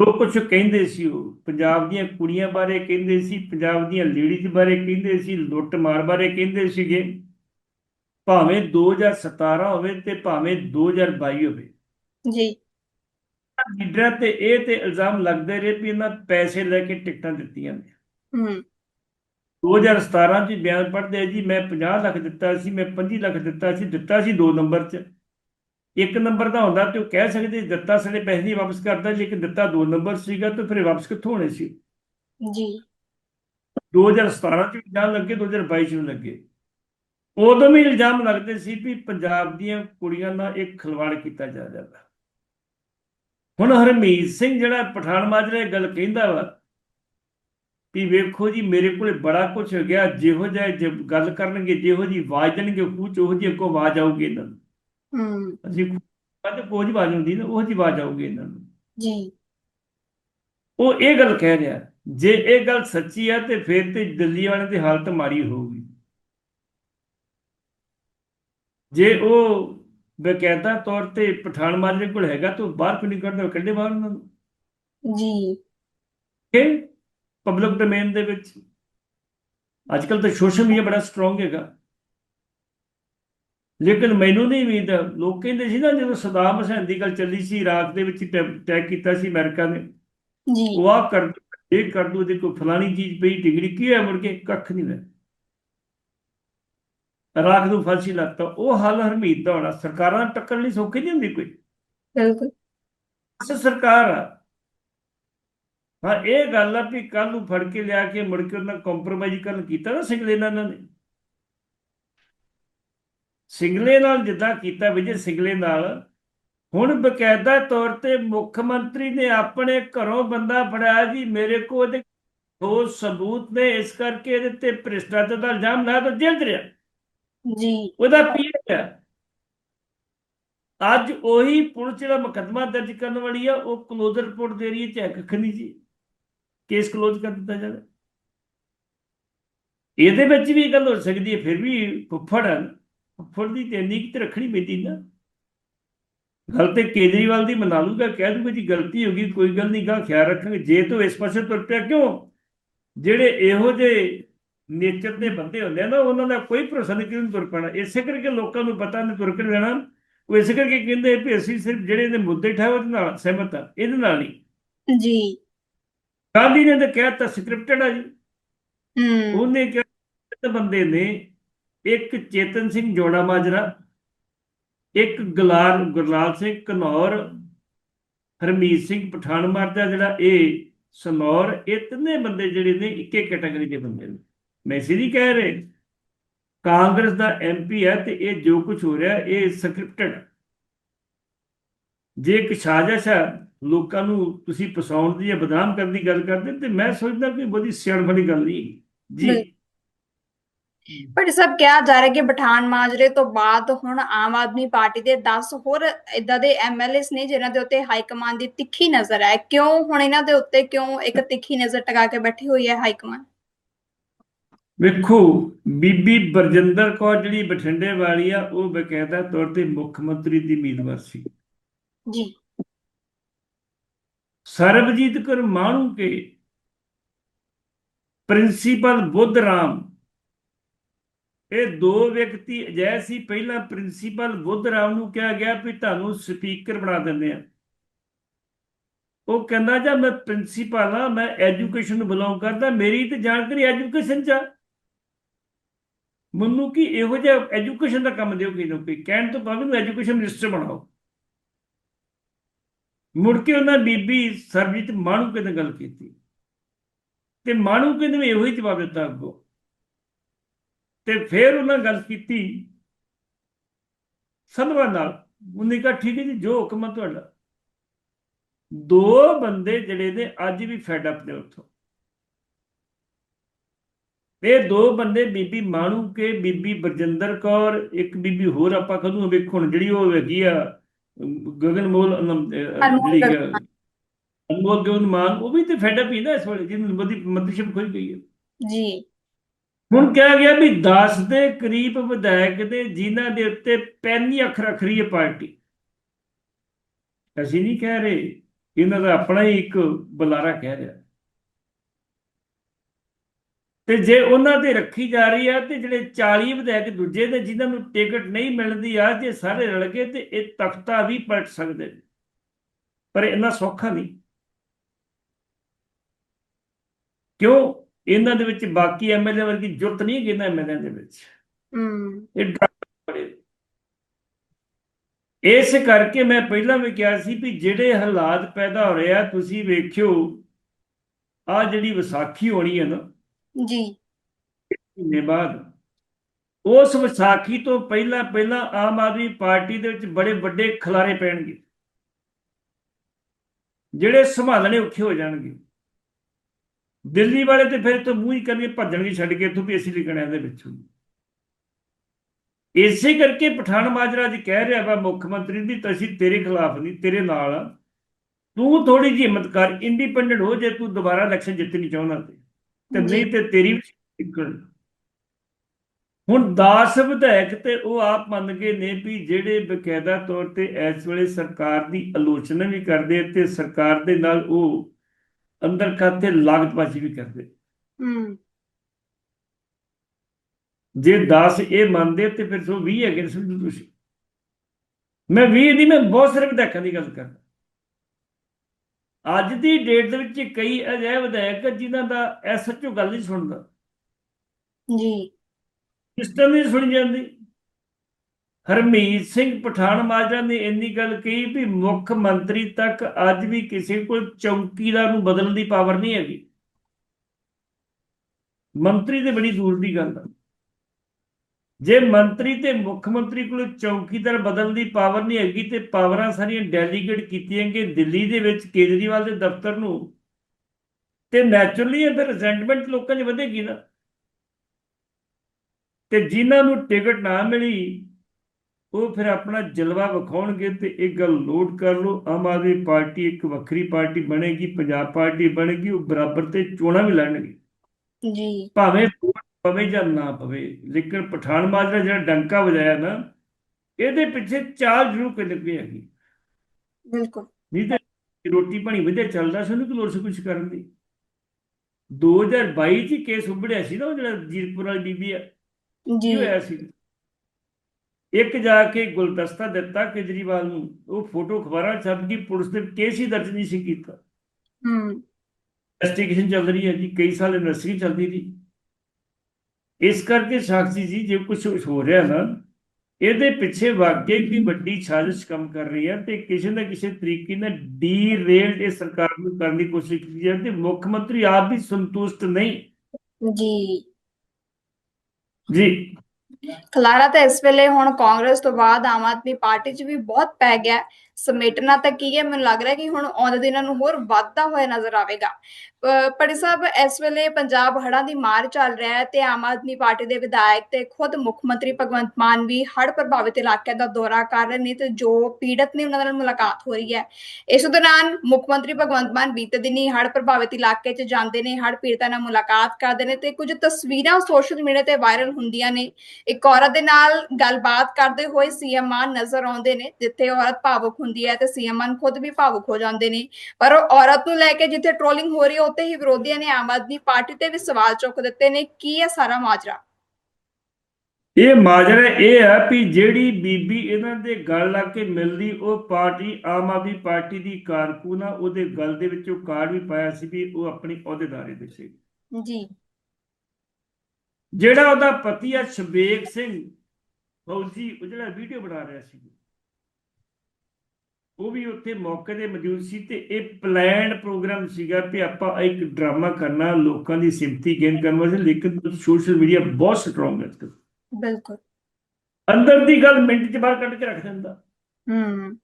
B: ਉਹ ਕੁਝ ਕਹਿੰਦੇ ਸੀ ਉਹ ਪੰਜਾਬ ਦੀਆਂ ਕੁੜੀਆਂ ਬਾਰੇ ਕਹਿੰਦੇ ਸੀ ਪੰਜਾਬ ਦੀਆਂ ਲੇਡੀਜ਼ ਬਾਰੇ ਕਹਿੰਦੇ ਸੀ ਲੁੱਟ ਮਾਰ ਬਾਰੇ ਕਹਿੰਦੇ ਸੀਗੇ। ਭਾਵੇਂ 2017 ਹੋਵੇ ਤੇ ਭਾਵੇਂ 2022 ਹੋਵੇ।
A: ਜੀ।
B: ਲੀਡਰਾਂ ਤੇ ਇਹ ਤੇ ਇਲਜ਼ਾਮ ਲੱਗਦੇ ਰਹੇ ਵੀ ਇਹਨਾਂ ਪੈਸੇ ਲੈ ਕੇ ਟਿਕਟਾਂ ਦਿੱਤੀਆਂ ਨੇ।
A: ਹੂੰ।
B: 2017 ਚ ਬਿਆਨ ਪੜ੍ਹਦੇ ਜੀ ਮੈਂ 50 ਲੱਖ ਦਿੱਤਾ ਸੀ ਮੈਂ 25 ਲੱਖ ਦਿੱਤਾ ਸੀ ਦਿੱਤਾ ਸੀ 2 ਨੰਬਰ ਚ। ਇੱਕ ਨੰਬਰ ਦਾ ਹੁੰਦਾ ਤੇ ਉਹ ਕਹਿ ਸਕਦੇ ਦਿੱਤਾ ਸਾਡੇ ਪੈਸੇ ਨਹੀਂ ਵਾਪਸ ਕਰਦਾ ਲੇਕਿਨ ਦਿੱਤਾ 2 ਨੰਬਰ ਸੀਗਾ ਤੇ ਫਿਰ ਵਾਪਸ ਕਿੱਥੋਂ ਹੋਣੇ ਸੀ?
A: ਜੀ।
B: 2017 ਚ ਇਲਜ਼ਾਮ ਲੱਗੇ 2022 ਚ ਲੱਗੇ। ਉਦੋਂ ਵੀ ਇਲਜ਼ਾਮ ਲੱਗਦੇ ਸੀ ਵੀ ਪੰਜਾਬ ਦੀਆਂ ਕੁੜੀਆਂ ਨਾਲ ਇੱਕ ਖਿਲਵਾੜ ਕੀਤਾ ਜਾ ਰਿਹਾ ਹੁਣ ਹਰਮੀਤ ਸਿੰਘ ਜਿਹੜਾ ਪਠਾਨ ਮਾਜਰਾ ਗੱਲ ਕਹਿੰਦਾ ਵਾ ਵੀ ਵੇਖੋ ਜੀ ਮੇਰੇ ਕੋਲੇ ਬੜਾ ਕੁਝ ਹੋ ਗਿਆ ਜਿਹੋ ਜਿਹਾ ਜੇ ਗੱਲ ਕਰਨਗੇ ਜਿਹੋ ਜੀ ਆਵਾਜ਼ ਦੇਣਗੇ ਖੂਚ ਉਹੋ ਜਿਹੀ ਅੱਗੋਂ ਆਵਾਜ਼ ਆਊਗੀ ਇਹਨਾਂ ਨੂੰ।
A: ਹੂੰ।
B: ਅਸੀਂ ਅੱਜ ਕੋਈ ਆਵਾਜ਼ ਹੁੰਦੀ ਨਾ ਉਹ ਜਿਹੀ ਆਵਾਜ਼ ਆਊਗੀ ਇਹਨਾਂ ਨੂੰ।
A: ਜੀ।
B: ਉਹ ਇਹ ਗੱਲ ਕਹਿ ਰਿਹਾ ਜੇ ਇਹ ਗੱਲ ਸੱਚੀ ਹੈ ਤੇ ਫਿਰ ਤੇ ਦਿੱਲੀ ਵਾਲਿਆਂ ਦੀ ਹਾਲਤ ਮਾੜੀ ਹੋਊਗੀ। ਜੇ ਉਹ ਬਕਾਇਦਾ ਤੌਰ ਤੇ ਪਠਾਨ ਮਾਜਰੇ ਕੋਲ ਹੈਗਾ ਤਾਂ ਬਾਹਰ ਕਿਉਂ ਨਹੀਂ ਕੱਢਦਾ ਕੱਢੇ ਬਾਹਰ ਉਹਨਾਂ ਨੂੰ?
A: ਜੀ।
B: ਇਹ ਪਬਲਿਕ ਡੋਮੇਨ ਦੇ ਵਿੱਚ। ਅੱਜ ਕੱਲ ਤਾਂ ਸੋਸ਼ਲ ਮੀਡੀਆ ਬੜਾ ਸਟਰੋਂਗ ਹੈਗਾ। ਲੇਕਿਨ ਮੈਨੂੰ ਨਹੀਂ ਉਮੀਦ ਲੋਕ ਕਹਿੰਦੇ ਸੀ ਨਾ ਜਦੋਂ ਸਦਾਮ ਹੁਸੈਨ ਦੀ ਗੱਲ ਚੱਲੀ ਸੀ ਇਰਾਕ ਦੇ ਵਿੱਚ ਅਟੈਕ ਕੀਤਾ ਸੀ ਅਮਰੀਕਾ ਨੇ।
A: ਜੀ।
B: ਉਹ ਆ ਕਰ ਇਹ ਕਰ ਦੂ ਇਹਦੇ ਕੋਈ ਫਲਾਣੀ ਚੀਜ਼ ਪਈ ਡਿਗਰੀ ਕੀ ਹੈ ਮੁੜ ਕੇ? ਕੱਖ ਨਹੀਂ ਲੈ ਰਾਖ ਨੂੰ ਫਾਂਸੀ ਲੱਤਾ ਉਹ ਹਾਲ ਹਰਮੀਤ ਦਾ ਹੋਣਾ। ਸਰਕਾਰਾਂ ਟੱਕਰ ਲਈ ਸੌਖੀ ਨਹੀਂ ਹੁੰਦੀ ਕੋਈ।
A: ਬਿਲਕੁਲ।
B: ਅਸ ਸਰਕਾਰ ਆ। ਹਾਂ ਇਹ ਗੱਲ ਆ ਵੀ ਕੱਲ ਨੂੰ ਫੜ ਕੇ ਲਿਆ ਕੇ ਮੁੜ ਕੇ ਉਹਨਾਂ ਕੰਪਰੋਮਾਈਜ਼ ਕਰਨ ਕੀਤਾ ਨਾ ਸਿੰਗਲੇ ਨਾਲ ਇਹਨਾਂ ਨੇ। ਸਿੰਗਲੇ ਨਾਲ ਜਿੱਦਾਂ ਕੀਤਾ ਵਿਜੇ ਸਿੰਗਲੇ ਨਾਲ ਹੁਣ ਬਕਾਇਦਾ ਤੌਰ ਤੇ ਮੁੱਖ ਮੰਤਰੀ ਨੇ ਆਪਣੇ ਘਰੋਂ ਬੰਦਾ ਫੜਾਇਆ ਜੀ ਮੇਰੇ ਕੋਲ ਉਹਦੇ ਠੋਸ ਸਬੂਤ ਨੇ ਇਸ ਕਰਕੇ ਇਹਦੇ ਤੇ ਭ੍ਰਿਸ਼ਟਾਚਾਰ ਦਾ ਇਲਜ਼ਾਮ ਲਾਇਆ ਤਾਂ ਜੇਲ੍ਹ ਰਿਹਾ।
A: ਜੀ।
B: ਉਹਦਾ ਪੀਏ ਹੈ ਅੱਜ ਉਹੀ ਪੁਲਿਸ ਜਿਹੜਾ ਮੁਕੱਦਮਾ ਦਰਜ ਕਰਨ ਵਾਲੀ ਆ ਉਹ ਕਲੋਜ਼ਰ ਰਿਪੋਰਟ ਦੇ ਰਹੀ ਹੈ ਚਾਹੇ ਕੱਖ ਨਹੀਂ ਜੀ। ਕੇਸ ਕਲੋਜ਼ ਕਰ ਦਿੱਤਾ ਜਾਵੇ। ਇਹਦੇ ਵਿੱਚ ਵੀ ਗੱਲ ਹੋ ਸਕਦੀ ਹੈ, ਫਿਰ ਵੀ ਫੁੱਫੜ ਫੁੱਫੜ ਦੀ ਤੇ ਤੇ ਰੱਖਣੀ ਪੈਂਦੀ ਨਾ। ਗੱਲ ਕੇਜਰੀਵਾਲ ਦੀ ਮਨਾ ਲੂਗਾ, ਕਹਿ ਦੂਗਾ ਜੀ ਗਲਤੀ ਹੋ ਗਈ, ਕੋਈ ਗੱਲ ਨਹੀਂ ਗਾ ਖਿਆਲ ਰੱਖਾਂਗੇ। ਜੇ ਤੂੰ ਇਸ ਪਾਸੇ ਤੁਰ ਪਿਆ ਕਿਉਂ? ਜਿਹੜੇ ਇਹੋ ਜਿਹੇ ਨੇਚਰ ਦੇ ਬੰਦੇ ਹੁੰਦੇ ਆ ਨਾ, ਉਹਨਾਂ ਦਾ ਕੋਈ ਭਰੋਸਾ ਨਹੀਂ ਕਿਉਂ ਤੁਰ ਪੈਣਾ। ਇਸੇ ਕਰਕੇ ਲੋਕਾਂ ਨੂੰ ਪਤਾ ਨਹੀਂ ਤੁਰ ਕੇ ਲੈਣਾ ਉਹ ਇਸੇ ਕਰਕੇ ਕਹਿੰਦੇ ਵੀ ਅਸੀਂ ਸਿਰਫ ਜਿਹੜੇ ਇਹਦੇ ਮੁੱਦੇ ਠਾਏ ਉਹਦੇ ਨਾਲ ਸਹਿਮਤ ਆ। ਇਹਦੇ ਨਾਲ ਨਹੀਂ
A: ਜੀ।
B: ਗਾਂਧੀ ਨੇ ਤਾਂ ਕਿਹਾ ਤਾਂ ਸਕ੍ਰਿਪਟਡ ਆ ਜੀ।
A: ਹੂੰ।
B: ਉਹਨੇ ਕਿਹਾ ਤਿੰਨ ਬੰਦੇ ਨੇ ਇੱਕ ਚੇਤਨ ਸਿੰਘ ਜੋੜਾ ਮਾਜਰਾ ਇੱਕ ਗਲਾਰ ਗੁਰਲਾਲ ਸਿੰਘ ਘਨੌਰ ਹਰਮੀਤ ਸਿੰਘ ਪਠਾਨ ਮਾਰਦਾ ਜਿਹੜਾ ਇਹ ਸਨੌਰ ਇਹ ਤਿੰਨੇ ਬੰਦੇ ਜਿਹੜੇ ਨੇ ਇੱਕੇ ਕੈਟਾਗਰੀ ਦੇ ਬੰਦੇ ਨੇ। ਮੈਂ ਨਹੀਂ ਕਹਿ ਰਹੇ ਕਾਂਗਰਸ ਦਾ ਐਮਪੀ ਹੈ ਤੇ ਇਹ ਜੋ ਕੁਝ ਹੋ ਰਿਹਾ ਇਹ ਸਕ੍ਰਿਪਟਡ ਜੇ ਇੱਕ ਸਾਜ਼ਿਸ਼ ਹੈ ਲੋਕਾਂ ਨੂੰ ਤੁਸੀਂ ਫਸਾਉਣ ਦੀ ਜਾਂ ਬਦਨਾਮ ਕਰਨ ਦੀ ਗੱਲ ਕਰਦੇ ਤੇ ਮੈਂ ਸੋਚਦਾ ਕਿ ਬੜੀ ਸਿਆਣ ਵਾਲੀ ਗੱਲ ਨਹੀਂ ਜੀ।
A: ਪਰ ਸਭ ਕਿਹਾ ਜਾ ਰਿਹਾ ਕਿ ਪਠਾਨ ਮਾਜਰੇ ਤੋਂ ਬਾਅਦ ਹੁਣ ਆਮ ਆਦਮੀ ਪਾਰਟੀ ਦੇ 10 ਹੋਰ ਇਦਾਂ ਦੇ ਐਮਐਲਏਸ ਨੇ ਜਿਨ੍ਹਾਂ ਦੇ ਉੱਤੇ ਹਾਈ ਕਮਾਂਡ ਦੀ ਤਿੱਖੀ ਨਜ਼ਰ ਹੈ। ਕਿਉਂ ਹੁਣ ਇਹਨਾਂ ਦੇ ਉੱਤੇ ਕਿਉਂ ਇੱਕ ਤਿੱਖੀ ਨਜ਼ਰ ਟਿਕਾ ਕੇ ਬੈਠੀ ਹੋਈ ਹੈ ਹਾਈ ਕਮਾਂਡ?
B: ਵੇਖੋ ਬੀਬੀ ਬਰਜਿੰਦਰ ਕੌਰ ਜਿਹੜੀ ਬਠਿੰਡੇ ਵਾਲੀ ਆ ਉਹ ਬਕਾਇਦਾ ਤੌਰ ਤੇ ਮੁੱਖ ਮੰਤਰੀ ਦੀ ਉਮੀਦਵਾਰ ਸੀ।
A: ਜੀ।
B: ਸਰਬਜੀਤ ਕੌਰ ਮਾਣੂਕੇ ਪ੍ਰਿੰਸੀਪਲ ਬੁੱਧ ਰਾਮ। ਇਹ ਦੋ ਵਿਅਕਤੀ ਅਜਿਹੇ ਸੀ, ਪਹਿਲਾਂ ਪ੍ਰਿੰਸੀਪਲ ਬੁੱਧ ਰਾਮ ਨੂੰ ਕਿਹਾ ਗਿਆ ਵੀ ਤੁਹਾਨੂੰ ਸਪੀਕਰ ਬਣਾ ਦਿੰਦੇ ਆ ਉਹ ਕਹਿੰਦਾ, ਜਾਂ ਮੈਂ ਪ੍ਰਿੰਸੀਪਲ ਆ ਮੈਂ ਐਜੂਕੇਸ਼ਨ ਨੂੰ ਬਿਲੋਂਗ ਕਰਦਾ, ਮੇਰੀ ਤੇ ਜਾਣਕਾਰੀ ਐਜੂਕੇਸ਼ਨ ਚ ਆ। ਮੈਨੂੰ ਕੀ ਇਹੋ ਜਿਹਾ ਐਜੂਕੇਸ਼ਨ ਦਾ ਕੰਮ ਦਿਓ ਕਿ ਕੋਈ, ਕਹਿਣ ਤੋਂ ਬਾਅਦ ਨੂੰ ਐਜੂਕੇਸ਼ਨ ਮਿਨਿਸਟਰ ਬਣਾਓ। ਮੁੜ ਕੇ ਉਹਨਾਂ ਬੀਬੀ ਸਰਬਜੀਤ ਮਾਣੂਕੇ ਨਾਲ ਗੱਲ ਕੀਤੀ। ਤੇ ਮਾਣੂਕੇ ਨੇ ਇਹੋ ਹੀ ਜਵਾਬ ਦਿੱਤਾ ਅੱਗੋਂ। ਤੇ ਫਿਰ ਉਹਨਾਂ ਗੱਲ ਕੀਤੀ ਸਨਵਾ ਨਾਲ। ਉਹਨੇ ਕਿਹਾ, ਠੀਕ ਹੈ ਜੀ, ਜੋ ਹੁਕਮ ਹੈ ਤੁਹਾਡਾ। ਦੋ ਬੰਦੇ ਜਿਹੜੇ ਨੇ ਅੱਜ ਵੀ ਫੈਡ ਅਪ ਨੇ ਉੱਥੋਂ। ਇਹ ਦੋ ਬੰਦੇ ਬੀਬੀ ਮਾਣੂ ਕੇ ਬੀਬੀ ਬਰਜਿੰਦਰ ਕੌਰ, ਇੱਕ ਬੀਬੀ ਹੋਰ ਆਪਾਂ ਕਦੋਂ ਵੇਖੋ ਜਿਹੜੀ ਉਹ ਹੈਗੀ ਆ ਗਗਨਮੋਲ ਅਨਮ- ਅਹ
A: ਅਨਮੋਲ
B: ਜਿਹੜੀ
A: ਗਗਨ
B: ਅਨਮੋਲ ਗਗਨ ਮਾਨ ਉਹ ਵੀ ਤੇ ਫੈਡ ਅਪ ਹੀ ਨਾ ਇਸ ਵੇਲੇ ਜਿਹਨੂੰ ਮਦੀ ਮਤਲਬ ਖੋਈ ਗਈ ਹੈ।
A: ਜੀ।
B: ਹੁਣ ਕਿਹਾ ਗਿਆ ਵੀ 10 ਦੇ ਕਰੀਬ ਵਿਧਾਇਕ ਨੇ ਜਿਨ੍ਹਾਂ ਦੇ ਉੱਤੇ ਪੈਨੀ ਅੱਖਰ ਅਖਰੀ ਹੈ ਪਾਰਟੀ। ਅਸੀਂ ਨਹੀਂ ਕਹਿ ਰਹੇ ਇਹਨਾਂ ਦਾ ਆਪਣਾ ਹੀ ਇੱਕ ਬੁਲਾਰਾ ਕਹਿ ਰਿਹਾ। ਤੇ ਜੇ ਉਹਨਾਂ ਤੇ ਰੱਖੀ ਜਾ ਰਹੀ ਆ ਤੇ ਜਿਹੜੇ 40 ਵਿਧਾਇਕ ਦੂਜੇ ਨੇ ਜਿਨ੍ਹਾਂ ਨੂੰ ਟਿਕਟ ਨਹੀਂ ਮਿਲਦੀ ਆ ਜੇ ਸਾਰੇ ਰਲ ਗਏ ਤੇ ਇਹ ਤਖਤਾ ਵੀ ਪਲਟ ਸਕਦੇ ਨੇ। ਪਰ ਇੰਨਾ ਸੌਖਾ ਨਹੀਂ। ਕਿਉਂ? ਇਹਨਾਂ ਦੇ ਵਿੱਚ ਬਾਕੀ ਐਮਐਲਏ ਵਰਗੀ ਜੁਰਤ ਨਹੀਂ ਹੈਗੀ ਇਹਨਾਂ ਐਮਐਲਏ ਦੇ ਵਿੱਚ।
A: ਹੂੰ।
B: ਇਹ ਡਰਾਮੇ ਬੜੇ ਇਸ ਕਰਕੇ ਮੈਂ ਪਹਿਲਾਂ ਵੀ ਕਿਹਾ ਸੀ ਵੀ ਜਿਹੜੇ ਹਾਲਾਤ ਪੈਦਾ ਹੋ ਰਹੇ ਆ ਤੁਸੀਂ ਵੇਖਿਓ ਆ ਜਿਹੜੀ ਵਿਸਾਖੀ ਹੋਣੀ ਹੈ ਨਾ
A: ਜੀ।
B: ਮਹੀਨੇ ਬਾਅਦ। ਉਸ ਵਿਸਾਖੀ ਤੋਂ ਪਹਿਲਾਂ ਪਹਿਲਾਂ ਆਮ ਆਦਮੀ ਪਾਰਟੀ ਦੇ ਵਿੱਚ ਬੜੇ ਵੱਡੇ ਖਲਾਰੇ ਪੈਣਗੇ। ਜਿਹੜੇ ਸੰਭਾਲਣੇ ਔਖੇ ਹੋ ਜਾਣਗੇ। ਦਿੱਲੀ ਵਾਲੇ ਤੇ ਫਿਰ ਤੋਂ ਮੂੰਹ ਹੀ ਕਰਨਗੇ, ਭੱਜਣਗੇ ਛੱਡ ਕੇ ਇੱਥੋਂ ਵੀ ਅਸੀਂ ਲਿਖਣਾ ਦੇ ਵਿੱਚੋਂ ਇਸੇ ਕਰਕੇ ਪਠਾਨ ਮਾਜਰਾ ਜੀ ਕਹਿ ਰਿਹਾ ਵਾ ਮੁੱਖ ਮੰਤਰੀ ਵੀ ਅਸੀਂ ਤੇਰੇ ਖਿਲਾਫ ਨਹੀਂ, ਤੇਰੇ ਨਾਲ ਤੂੰ ਥੋੜੀ ਜਿਹੀ ਹਿੰਮਤ ਕਰ, ਇੰਡੀਪੈਂਡੈਂਟ ਹੋ ਜੇ, ਤੂੰ ਦੁਬਾਰਾ ਇਲੈਕਸ਼ਨ ਜਿੱਤਣੀ ਚਾਹੁੰਦਾ ਤੇ। ਤੇ। ਨਹੀਂ ਤੇ ਤੇਰੀ ਵੀ ਨਿਕਲ ਹੁਣ 10 ਵਿਧਾਇਕ ਤੇ ਉਹ ਆਪ ਮੰਨ ਗਏ ਨੇ ਵੀ ਜਿਹੜੇ ਬਕਾਇਦਾ ਤੌਰ ਤੇ ਇਸ ਵੇਲੇ ਸਰਕਾਰ ਦੀ ਆਲੋਚਨਾ ਵੀ ਕਰਦੇ ਤੇ ਸਰਕਾਰ ਦੇ ਨਾਲ ਉਹ ਅੰਦਰ ਖਾਤੇ ਲਾਗਤਬਾਜ਼ੀ ਵੀ ਕਰਦੇ।
A: ਹੂੰ।
B: ਜੇ 10 ਇਹ ਮੰਨਦੇ ਤੇ ਫਿਰ ਸੋ 20 ਹੈਗੇ ਸਮਝੋ ਤੁਸੀਂ। ਮੈਂ 20 ਨਹੀਂ ਮੈਂ ਬਹੁਤ ਸਾਰੇ ਵਿਧਾਇਕਾਂ ਦੀ ਗੱਲ ਕਰਦਾ। ਅੱਜ ਦੀ ਡੇਟ ਦੇ ਵਿੱਚ ਕਈ ਅਜਿਹੇ ਵਿਧਾਇਕ ਜਿਨ੍ਹਾਂ ਦਾ ਐਸਐਚਓ ਗੱਲ ਨਹੀਂ ਸੁਣਦਾ।
A: ਜੀ।
B: ਸਿਸਟਮ ਨਹੀਂ ਸੁਣੀ ਜਾਂਦੀ। ਹਰਮੀਤ ਸਿੰਘ ਪਠਾਨ ਮਾਜਰਾ ਨੇ ਇੰਨੀ ਗੱਲ ਕਹੀ ਵੀ ਮੁੱਖ ਮੰਤਰੀ ਤੱਕ ਅੱਜ ਵੀ ਕਿਸੇ ਕੋਲ ਚੌਕੀਦਾਰ ਨੂੰ ਬਦਲਣ ਦੀ ਪਾਵਰ ਨਹੀਂ ਹੈਗੀ। ਮੰਤਰੀ ਤੇ ਬੜੀ ਦੂਰ ਦੀ ਗੱਲ ਹੈ ਜੇ ਮੰਤਰੀ ਤੇ ਮੁੱਖ ਮੰਤਰੀ ਕੋਲ ਚੌਕੀਦਾਰ ਬਦਲਣ ਦੀ ਪਾਵਰ ਨਹੀਂ ਹੈਗੀ ਤੇ ਪਾਵਰਾਂ ਸਾਰੀਆਂ ਡੈਲੀਗੇਟ ਕੀਤੀਆਂ ਕਿ ਦਿੱਲੀ ਦੇ ਵਿੱਚ ਕੇਜਰੀਵਾਲ ਦੇ ਦਫ਼ਤਰ ਨੂੰ ਤੇ ਨੈਚੁਰਲੀ ਅੰਦਰ ਰਿਜ਼ੈਂਟਮੈਂਟ ਲੋਕਾਂ 'ਚ ਵਧੇਗੀ ਨਾ। ਤੇ ਜਿਨ੍ਹਾਂ ਨੂੰ ਟਿਕਟ ਨਾ ਮਿਲੀ ਉਹ ਫਿਰ ਆਪਣਾ ਜਲਵਾ ਵਿਖਾਉਣਗੇ ਤੇ ਇਹ ਗੱਲ ਨੋਟ ਕਰ ਲਓ ਆਮ ਆਦਮੀ ਪਾਰਟੀ ਇੱਕ ਵੱਖਰੀ ਪਾਰਟੀ ਬਣੇਗੀ ਪੰਜਾਬ ਪਾਰਟੀ ਬਣੇਗੀ ਉਹ ਬਰਾਬਰ ਤੇ ਚੋਣਾਂ ਵੀ ਲੜਨਗੇ।
A: ਜੀ।
B: ਭਾਵੇਂ ਵੋਟ ਪਵੇ ਜਾਂ ਨਾ ਪਵੇ ਲੇਕਿਨ ਪਠਾਨ ਮਾਜਰਾ ਜਿਹੜਾ ਡੰਕਾ ਵਜਾਇਆ ਨਾ ਇਹਦੇ ਪਿੱਛੇ ਚਾਲ ਜ਼ਰੂਰ ਕੋਈ ਲੱਗੀ ਹੈਗੀ।
A: ਬਿਲਕੁਲ।
B: ਨਹੀਂ ਤੇ ਰੋਟੀ ਪਾਣੀ ਵਧੀਆ ਚੱਲਦਾ ਸੀ ਉਹਨੂੰ ਕੀ ਲੋੜ ਸੀ ਕੁਝ ਕਰਨ ਦੀ? 2022 ਚ ਕੇਸ ਉੱਭੜਿਆ ਸੀ ਨਾ ਉਹ ਜਿਹੜਾ ਜੀਰਪੁਰ ਵਾਲੀ ਬੀਬੀ ਆ।
A: ਜੀ।
B: ਹੋਇਆ ਸੀ? ਇੱਕ ਜਾ ਕੇ ਗੁਲਦਸਤਾ ਦਿੱਤਾ ਕੇਜਰੀਵਾਲ ਨੂੰ ਉਹ ਫੋਟੋ ਅਖਬਾਰਾਂ 'ਚ ਛਪ ਗਈ ਪੁਲਿਸ ਨੇ ਕੇਸ ਹੀ ਦਰਜ ਨਹੀਂ ਸੀ ਕੀਤਾ।
A: ਹੂੰ।
B: ਇਨਵੈਸਟੀਗੇਸ਼ਨ ਚੱਲ ਰਹੀ ਹੈ ਜੀ ਕਈ ਸਾਲ ਇਨਵੈਸਟੀਗੇਸ਼ਨ ਚੱਲਦੀ ਰਹੀ। ਇਸ ਕਰਕੇ ਸਾਖੀ ਜੀ ਜੇ ਕੁਝ ਹੋ ਰਿਹਾ ਨਾ ਇਹਦੇ ਪਿੱਛੇ ਵਾਕਈ ਵੀ ਵੱਡੀ ਸਾਜ਼ਿਸ਼ ਕੰਮ ਕਰ ਰਹੀ ਹੈ ਤੇ ਕਿਸੇ ਨਾ ਕਿਸੇ ਤਰੀਕੇ ਨਾਲ ਡੀਰੇਲਡ ਇਹ ਸਰਕਾਰ ਨੂੰ ਕਰਨ ਦੀ ਕੋਸ਼ਿਸ਼ ਕੀਤੀ ਹੈ ਤੇ ਮੁੱਖ ਮੰਤਰੀ ਆਪ ਵੀ ਸੰਤੁਸ਼ਟ ਨਹੀਂ।
A: ਜੀ।
B: ਜੀ।
A: ਖਲਾਰਾ ਤਾਂ ਇਸ ਵੇਲੇ ਹੁਣ ਕਾਂਗਰਸ ਤੋਂ ਬਾਅਦ ਆਮ ਆਦਮੀ ਪਾਰਟੀ 'ਚ ਵੀ ਬਹੁਤ ਪੈ ਗਿਆ। ਸਮੇਟਣਾ ਤਾਂ ਕੀ ਹੈ? ਮੈਨੂੰ ਲੱਗ ਰਿਹਾ ਕਿ ਹੁਣ ਆਉਂਦੇ ਦਿਨਾਂ ਨੂੰ ਹੋਰ ਵੱਧਦਾ ਹੋਇਆ ਨਜ਼ਰ ਆਵੇਗਾ। ਪੜੀ ਸਾਹਿਬ, ਇਸ ਵੇਲੇ ਪੰਜਾਬ ਹੜ੍ਹਾਂ ਦੀ ਮਾਰ ਚੱਲ ਰਿਹਾ ਹੈ ਤੇ ਆਮ ਆਦਮੀ ਪਾਰਟੀ ਦੇ ਵਿਧਾਇਕ ਤੇ ਖੁਦ ਮੁੱਖ ਮੰਤਰੀ ਭਗਵੰਤ ਮਾਨ ਵੀ ਹੜ੍ਹ ਪ੍ਰਭਾਵਿਤ ਇਲਾਕਿਆਂ ਦਾ ਦੌਰਾ ਕਰ ਰਹੇ ਨੇ ਤੇ ਜੋ ਪੀੜਤ ਨੇ ਉਹਨਾਂ ਨਾਲ ਮੁਲਾਕਾਤ ਹੋ ਰਹੀ ਹੈ। ਇਸ ਦੌਰਾਨ ਮੁੱਖ ਮੰਤਰੀ ਭਗਵੰਤ ਮਾਨ ਬੀਤੇ ਦਿਨੀ ਹੜ੍ਹ ਪ੍ਰਭਾਵਿਤ ਇਲਾਕੇ 'ਚ ਜਾਂਦੇ ਨੇ, ਹੜ੍ਹ ਪੀੜਤਾਂ ਨਾਲ ਮੁਲਾਕਾਤ ਕਰਦੇ ਨੇ ਤੇ ਕੁਝ ਤਸਵੀਰਾਂ ਸੋਸ਼ਲ ਮੀਡੀਆ ਤੇ ਵਾਇਰਲ ਹੁੰਦੀਆਂ ਨੇ। ਇੱਕ ਔਰਤ ਦੇ ਨਾਲ ਗੱਲਬਾਤ ਕਰਦੇ ਹੋਏ ਸੀਐਮ ਮਾਨ ਨਜ਼ਰ ਆਉਂਦੇ ਨੇ, ਜਿੱਥੇ ਔਰਤ ਭਾਵੁਕ ਹੁੰਦੀ ਹੈ ਤੇ ਸੀਐਮ ਮਾਨ ਖੁਦ ਵੀ ਭਾਵੁਕ ਹੋ ਜਾਂਦੇ ਨੇ। ਪਰ ਉਹ ਔਰਤ ਨੂੰ ਲੈ ਕੇ ਜਿੱਥੇ ਟ੍ਰੋਲਿੰਗ ਹੋ ਰਹੀ ਹੈ ਉੱਥੇ ਹੀ ਵਿਰੋਧੀਆਂ ਨੇ ਆਮ ਆਦਮੀ ਪਾਰਟੀ ਤੇ ਵੀ ਸਵਾਲ ਚੁੱਕ ਦਿੱਤੇ ਨੇ ਕੀ ਹੈ ਸਾਰਾ ਮਾਜਰਾ?
B: ਇਹ ਮਾਜਰਾ ਇਹ ਹੈ ਵੀ ਜਿਹੜੀ ਬੀਬੀ ਇਹਨਾਂ ਦੇ ਗਲ ਲਾ ਕੇ ਮਿਲਦੀ ਉਹ ਪਾਰਟੀ ਆਮ ਆਦਮੀ ਪਾਰਟੀ ਦੀ ਕਾਰਕੁਨ ਆ ਉਹਦੇ ਗਲ ਦੇ ਵਿੱਚ ਉਹ ਕਾਰਡ ਵੀ ਪਾਇਆ ਸੀ ਵੀ ਉਹ ਆਪਣੀ ਅਹੁਦੇਦਾਰੀ ਦੇ
A: ਜੀ।
B: ਜਿਹੜਾ ਉਹਦਾ ਪਤੀ ਆ ਸ਼ਬੇਕ ਸਿੰਘ ਫੌਜੀ ਉਹ ਜਿਹੜਾ ਵੀਡੀਓ ਬਣਾ ਰਿਹਾ ਸੀ। ਉਹ ਵੀ ਉੱਥੇ ਮੌਕੇ ਤੇ ਮੌਜੂਦ ਸੀ ਤੇ ਇਹ ਪਲਾਨਡ ਪ੍ਰੋਗਰਾਮ ਸੀਗਾ ਕਿ ਆਪਾਂ ਇੱਕ ਡਰਾਮਾ ਕਰਨਾ ਲੋਕਾਂ ਦੀ ਸਿੰਪਥੀ ਗੇਨ ਕਰਨ ਵਾਸਤੇ ਲੇਕਿਨ ਸੋਸ਼ਲ ਮੀਡੀਆ ਬਹੁਤ ਸਟਰੋਂਗ ਹੈ ਅੱਜ
A: ਬਿਲਕੁਲ।
B: ਅੰਦਰ ਦੀ ਗੱਲ ਮਿੰਟ 'ਚ ਬਾਹਰ ਕੱਢ ਕੇ ਰੱਖ ਦਿੰਦਾ।
A: ਹੂੰ।